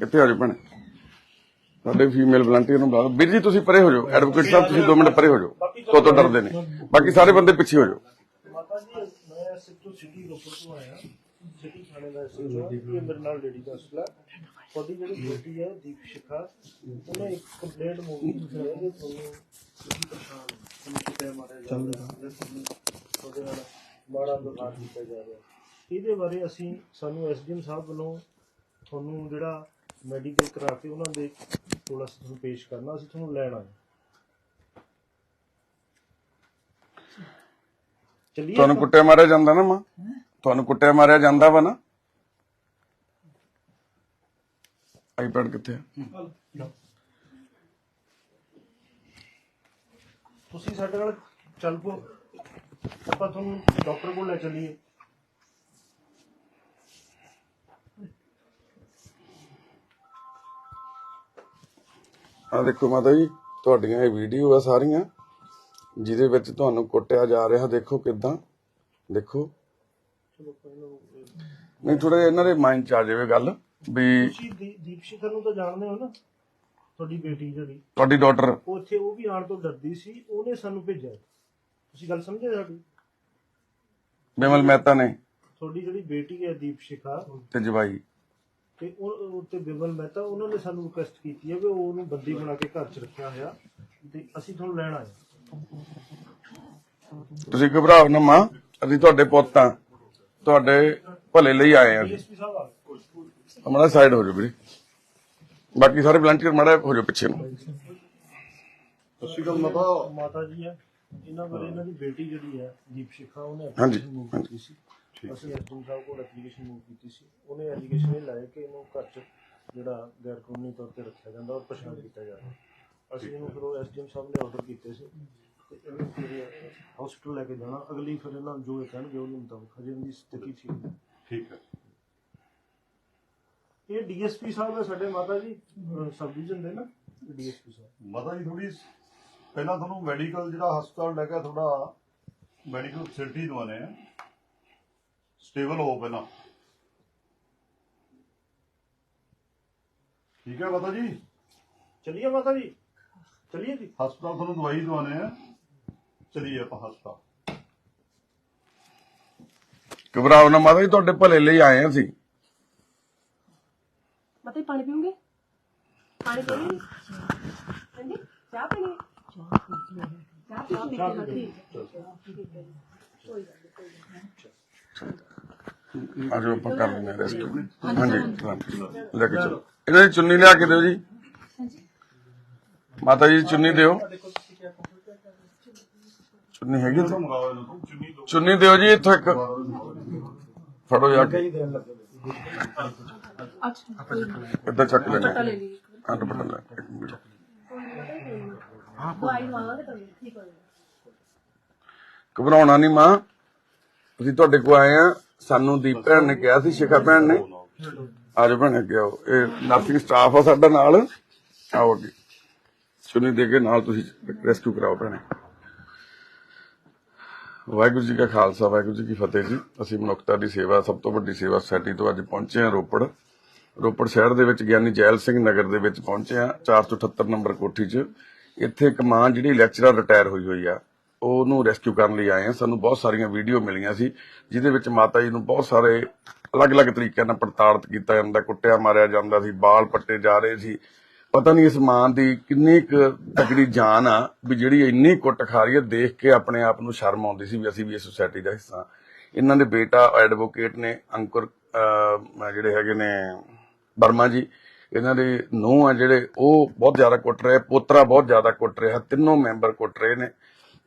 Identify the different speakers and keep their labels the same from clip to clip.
Speaker 1: ਕਿੱਥੇ ਆ ਜਾਓ ਭੈਣੇ? ਸਾਡੇ ਫੀਮੇਲ ਵਲੰਟੀਅਰ ਨੂੰ ਬੁਲਾ ਲਓ ਵੀਰ ਜੀ, ਤੁਸੀਂ ਪਰੇ ਹੋ ਜਾਓ। ਐਡਵੋਕੇਟ ਸਾਹਿਬ, ਤੁਸੀਂ 2 ਮਿੰਟ ਪਰੇ ਹੋ ਜਾਓ। ਤੋਂ ਤੋਂ ਡਰਦੇ ਨੇ। ਬਾਕੀ ਸਾਰੇ ਬੰਦੇ ਪਿੱਛੇ ਹੋ ਜਾਓ।
Speaker 2: ਮਾਤਾ ਜੀ ਮੈਂ ਸਿੱਧੂ ਸਿਟੀ ਰੋਪੜ ਤੋਂ ਆਇਆ ਸਿਟੀ ਥਾਣੇ ਦਾ ਸਿੱਧੂ ਇਹ ਮੇਰੇ ਨਾਲ ਲੇਡੀ ਦਾ ਅਸਲਾ ਤੁਹਾਡੀ ਜਿਹੜੀ ਬੇਟੀ ਹੈ ਦੀਪ ਸ਼ਿਖਾ ਉਹਨੇ ਇੱਕ ਕੰਪਲੇਂਟ ਮੂਵੀ ਕੀਤੀ ਹੈ ਕਿ ਤੁਹਾਨੂੰ ਤੁਸੀਂ ਪਰੇਸ਼ਾਨ ਹੋ ਤੁਹਾਨੂੰ ਕਿਤੇ ਮਾਰਿਆ ਜਾ ਰਿਹਾ ਹੈ ਤੁਹਾਨੂੰ ਉਹਦੇ ਨਾਲ ਮਾੜਾ ਵਿਵਹਾਰ ਕੀਤਾ ਜਾ ਰਿਹਾ ਇਹਦੇ ਬਾਰੇ ਅਸੀਂ ਸਾਨੂੰ ਐਸਡੀਐਮ ਸਾਹਿਬ ਵੱਲੋਂ ਤੁਹਾਨੂੰ ਜਿਹੜਾ ਮੈਡੀਕਲ ਕਰਾ ਕੇ ਉਹਨਾਂ ਦੇ ਕੋਲ ਅਸੀਂ ਤੁਹਾਨੂੰ ਪੇਸ਼ ਕਰਨਾ ਅਸੀਂ ਤੁਹਾਨੂੰ ਲੈਣ ਆਏ ਚੱਲੀਏ
Speaker 1: ਤੁਹਾਨੂੰ? ਕੁੱਟਿਆ ਮਾਰਿਆ ਜਾਂਦਾ ਨਾ ਮਾਂ? ਤੁਹਾਨੂੰ ਕੁੱਟਿਆ ਮਾਰਿਆ ਜਾਂਦਾ ਵਾ ਨਾ? ਆਈਪੈਡ ਕਿੱਥੇ ਆ?
Speaker 2: ਤੁਸੀਂ ਸਾਡੇ ਨਾਲ ਚੱਲ ਪੋ ਆਪਾਂ ਤੁਹਾਨੂੰ ਡਾਕਟਰ ਕੋਲ ਲੈ ਚੱਲੀਏ।
Speaker 1: ਆ ਦੇਖੋ ਮਾਤਾ ਜੀ ਤੁਹਾਡੀਆਂ ਇਹ ਵੀਡੀਓ ਆ ਸਾਰੀਆਂ ਜਿਹਦੇ ਵਿੱਚ ਤੁਹਾਨੂੰ ਕੁੱਟਿਆ ਜਾ ਰਿਹਾ ਦੇਖੋ ਕਿਦਾਂ ਦੇਖੋ। ਨਹੀਂ ਥੋੜਾ ਇਹਨਾਂ ਦੇ ਮਾਈਂਡ ਚ ਆ ਜਾਵੇ ਗੱਲ ਵੀ
Speaker 2: ਤੁਸੀਂ ਦੀ- ਦੀਪ ਸ਼ਿਖਰ ਨੂੰ ਤਾਂ ਜਾਣਦੇ ਹੋ ਨਾ ਤੁਹਾਡੀ ਬੇਟੀ ਜਿਹੜੀ।
Speaker 1: ਤੁਹਾਡੀ ਡਾਟਰ
Speaker 2: ਉਹ ਇੱਥੇ ਉਹ ਵੀ ਆਉਣ ਤੋਂ ਡਰਦੀ ਸੀ ਉਹਨੇ ਸਾਨੂੰ ਭੇਜਿਆ। ਤੁਸੀਂ ਗੱਲ ਸਮਝੇ ਸਾਡੀ?
Speaker 1: ਬਿਮਲ ਮਹਿਤਾ ਨੇ।
Speaker 2: ਤੁਹਾਡੀ ਜਿਹੜੀ ਬੇਟੀ ਹੈ ਦੀਪ ਸ਼ਿਖਾ
Speaker 1: ਤੇ ਜਵਾਈ।
Speaker 2: ਤੇ ਉਹ ਉਹ ਤੇ ਬਿਮਲ ਮਹਿਤਾ ਉਹਨਾਂ ਨੇ ਸਾਨੂੰ ਰਿਕੁਐਸਟ ਕੀਤੀ ਹੈ ਕਿ ਉਹ ਉਹਨੂੰ ਬੰਦੀ ਬਣਾ ਕੇ ਘਰ 'ਚ ਰੱਖਿਆ ਹੋਇਆ ਤੇ ਅਸੀਂ ਤੁਹਾਨੂੰ ਲੈਣ ਆਏ
Speaker 1: ਤੁਸੀਂ ਘਬਰਾਓ ਨਾ ਮਾਂ ਅਸੀਂ ਤੁਹਾਡੇ ਪੁੱਤ ਆ ਤੁਹਾਡੇ ਭਲੇ ਲਈ ਆਏ ਆ ਅਸੀਂ।
Speaker 2: ਡੀਐਸਪੀ ਸਾਹਿਬ ਆ
Speaker 1: ਸਾਈਡ ਹੋ ਜਾਓ ਵੀਰੇ। ਬਾਕੀ ਸਾਰੇ ਵਲੰਟੀਅਰ ਮਾੜਾ ਹੋ ਜਾਓ ਪਿੱਛੇ ਨੂੰ।
Speaker 3: ਸਤਿ ਗੱਲ ਮਾਤਾ।
Speaker 2: ਮਾਤਾ ਜੀ ਹੈ ਇਹਨਾਂ ਬਾਰੇ ਇਹਨਾਂ ਦੀ ਬੇਟੀ ਜਿਹੜੀ ਹੈ ਦੀਪ ਸ਼ਿਖਾ ਉਹਨੇ
Speaker 1: ਹਾਂਜੀ,
Speaker 2: ਸੀ। ਅਸੀਂ ਐਸਡੀਐਮ ਸਾਹਿਬ ਕੋਲ ਐਪਲੀਕੇਸ਼ਨ ਮੂਵ ਕੀਤੀ ਸੀ। ਉਹਨੇ ਐਲੀਗੇਸ਼ਨ ਇਹ ਲਾਇਆ ਕਿ ਇਹਨੂੰ ਘਰ 'ਚ ਜਿਹੜਾ ਗੈਰ ਕਾਨੂੰਨੀ ਤੌਰ ਤੇ ਰੱਖਿਆ ਜਾਂਦਾ ਔਰ ਪਛਾਣ ਕੀਤਾ ਜਾ ਰਿਹਾ ਅਸੀਂ ਇਹਨੂੰ ਫਿਰ ਐਸਡੀਐਮ ਸਾਹਿਬ ਨੇ ਆਰਡਰ ਕੀਤੇ ਸੀ। ਤੇ ਇਹਨੂੰ ਫਿਰ ਹਸਪੀਟਲ ਲੈ ਕੇ ਜਾਣਾ। ਅਗਲੀ ਫਿਰ ਇਹਨਾਂ ਨੂੰ ਜੋ ਇਹ ਕਹਿਣਗੇ ਉਹਦੇ ਮੁਤਾਬਕ। ਹਜੇ ਇਹਦੀ ਸਥਿਤੀ ਠੀਕ ਹੈ।
Speaker 3: ਠੀਕ ਹੈ।
Speaker 2: ਇਹ ਡੀਐਸਪੀ ਸਾਹਿਬ ਹੈ ਸਾਡੇ ਮਾਤਾ ਜੀ ਸਬ ਡਿਵੀਜ਼ਨ ਦੇ ਨਾ ਡੀਐਸਪੀ ਸਾਹਿਬ।
Speaker 3: ਮਾਤਾ ਜੀ ਥੋੜੀ ਪਹਿਲਾਂ ਤੁਹਾਨੂੰ ਮੈਡੀਕਲ ਜਿਹੜਾ ਹਸਪਤਾਲ ਲੈ ਕੇ ਥੋੜਾ ਮੈਡੀਕਲ ਫੈਸਿਲਿਟੀ ਦਵਾਨੇ ਆ। ਸਟੇਬਲ ਹੋ ਪਹਿਲਾਂ। ਠੀਕ ਹੈ ਮਾਤਾ ਜੀ?
Speaker 2: ਚਲਿਏ ਮਾਤਾ ਜੀ? ਚਲਿਏ ਜੀ?
Speaker 3: ਹਸਪਤਾਲ ਤੁਹਾਨੂੰ ਦਵਾਈ ਦਵਾਨੇ ਆ। ਚਲੀਏ ਆਪਾਂ ਹਸਪਤਾਲ।
Speaker 1: ਘਬਰਾਓ ਨਾ ਮਾਤਾ ਜੀ ਤੁਹਾਡੇ ਭਲੇ ਲਈ ਆਏ ਆ ਅਸੀਂ।
Speaker 4: ਮਤੇ ਪਾਣੀ ਪੀਉਂਗੇ ਪਾਣੀ ਪੀਉਂਗੇ ਹਾਂਜੀ ਚਾਹ ਪੀਣੀ ਚਾਹ ਪੀਣੀ ਚਾਹ। ਪੀਣੀ ਚਾਹ। ਪੀਣੀ
Speaker 1: ਆਜੋ ਆਪਾਂ ਕਰ ਲੈਂਦੇ ਰੈਸਟ ਹਾਂਜੀ। ਲੈ ਕੇ ਚਲੋ। ਇਹਨਾਂ ਦੀ ਚੁੰਨੀ ਲਿਆ ਕੇ ਦਿਓ ਜੀ। ਮਾਤਾ ਜੀ ਚੁੰਨੀ ਦਿਓ। ਚੁੰਨੀ ਹੈਗੀ
Speaker 3: ਚੁੰਨੀ
Speaker 1: ਦਿਓ ਜੀ ਇੱਥੋਂ ਇੱਕ। ਫੜੋ ਜਾ ਕੇ। ਇੱਧਰ ਚੱਕ ਲੈਣੇ ਹਾਂ। ਦੁਪੱਟਾ ਲੈ ਇੱਕ ਮਿੰਟ। ਘਬਰਾਉਣਾ ਨਹੀਂ ਮਾਂ। ਅਸੀਂ ਤੁਹਾਡੇ ਕੋ ਆਏ ਆ ਸਾਨੂੰ ਦੀਪ ਭੈਣ ਨੇ ਕਿਹਾ ਸੀ ਸ਼ਿਖਾ ਭੈਣ ਨੇ। ਆਜੋ ਭੈਣ, ਅੱਗੇ ਆਓ। ਇਹ ਨਰਸਿੰਗ ਸਟਾਫ ਆ ਸਾਡਾ ਨਾਲ। ਆਓ ਅੱਗੇ। ਚੁੰਨੀ ਦੇ ਕੇ ਨਾਲ ਤੁਸੀਂ ਰੈਸਕਿਊ ਕਰਾਓ ਭੈਣੇ। ਵਾਹਿਗੁਰੂ ਜੀ ਕਾ ਖਾਲਸਾ, ਵਾਹਿਗੁਰੂ ਜੀ ਕੀ ਫਤਿਹ ਜੀ। ਅਸੀਂ ਮਨੁੱਖਤਾ ਦੀ ਸੇਵਾ, ਸਭ ਤੋਂ ਵੱਡੀ ਸੇਵਾ ਸੁਸਾਇਟੀ ਤੋਂ ਅੱਜ ਪਹੁੰਚੇ ਹਾਂ ਰੋਪੜ। ਰੋਪੜ ਸ਼ਹਿਰ ਦੇ ਵਿੱਚ ਗਿਆਨੀ ਜੈਲ ਸਿੰਘ ਨਗਰ ਦੇ ਵਿੱਚ ਪਹੁੰਚੇ ਹਾਂ 478 ਨੰਬਰ ਕੋਠੀ 'ਚ। ਇੱਥੇ ਇੱਕ ਮਾਂ ਜਿਹੜੀ ਲੈਕਚਰਰ ਰਿਟਾਇਰ ਹੋਈ ਹੋਈ ਆ। ਉਹਨੂੰ ਰੈਸਕਿਊ ਕਰਨ ਲਈ ਆਏ ਹਾਂ। ਸਾਨੂੰ ਬਹੁਤ ਸਾਰੀਆਂ ਵੀਡੀਓ ਮਿਲੀਆਂ ਸੀ, ਜਿਹਦੇ ਵਿੱਚ ਮਾਤਾ ਜੀ ਨੂੰ ਬਹੁਤ ਸਾਰੇ ਅਲੱਗ-ਅਲੱਗ ਤਰੀਕਿਆਂ ਨਾਲ ਪੜਤਾਲਤ ਕੀਤਾ ਜਾਂਦਾ, ਕੁੱਟਿਆ ਮਾਰਿਆ ਜਾਂਦਾ ਸੀ ਬਾਲ ਪੱਟੇ ਜਾ ਰਹੇ ਸੀ। ਪਤਾ ਨਹੀਂ ਇਸ ਮਾਂ ਦੀ ਕਿੰਨੀ ਕੁ ਤਕੜੀ ਜਾਨ ਆ, ਵੀ ਜਿਹੜੀ ਇੰਨੀ ਕੁੱਟ ਖਾ ਰਹੀ ਹੈ, ਦੇਖ ਕੇ ਆਪਣੇ ਆਪ ਨੂੰ ਸ਼ਰਮ ਆਉਂਦੀ ਸੀ ਵੀ ਅਸੀਂ ਵੀ ਇਸ ਸੁਸਾਇਟੀ ਦਾ ਹਿੱਸਾ ਇਹਨਾਂ ਦੇ ਬੇਟਾ ਐਡਵੋਕੇਟ ਨੇ, ਅੰਕੁਰ ਜਿਹੜੇ ਹੈਗੇ ਨੇ ਵਰਮਾ ਜੀ, ਇਹਨਾਂ ਦੇ ਨੂੰਹ ਆ ਜਿਹੜੇ, ਉਹ ਬਹੁਤ ਜ਼ਿਆਦਾ ਕੁੱਟ ਰਹੇ, ਪੋਤਰਾ ਬਹੁਤ ਜ਼ਿਆਦਾ ਕੁੱਟ ਰਿਹਾ, ਤਿੰਨੋਂ ਮੈਂਬਰ ਕੁੱਟ ਰਹੇ ਨੇ।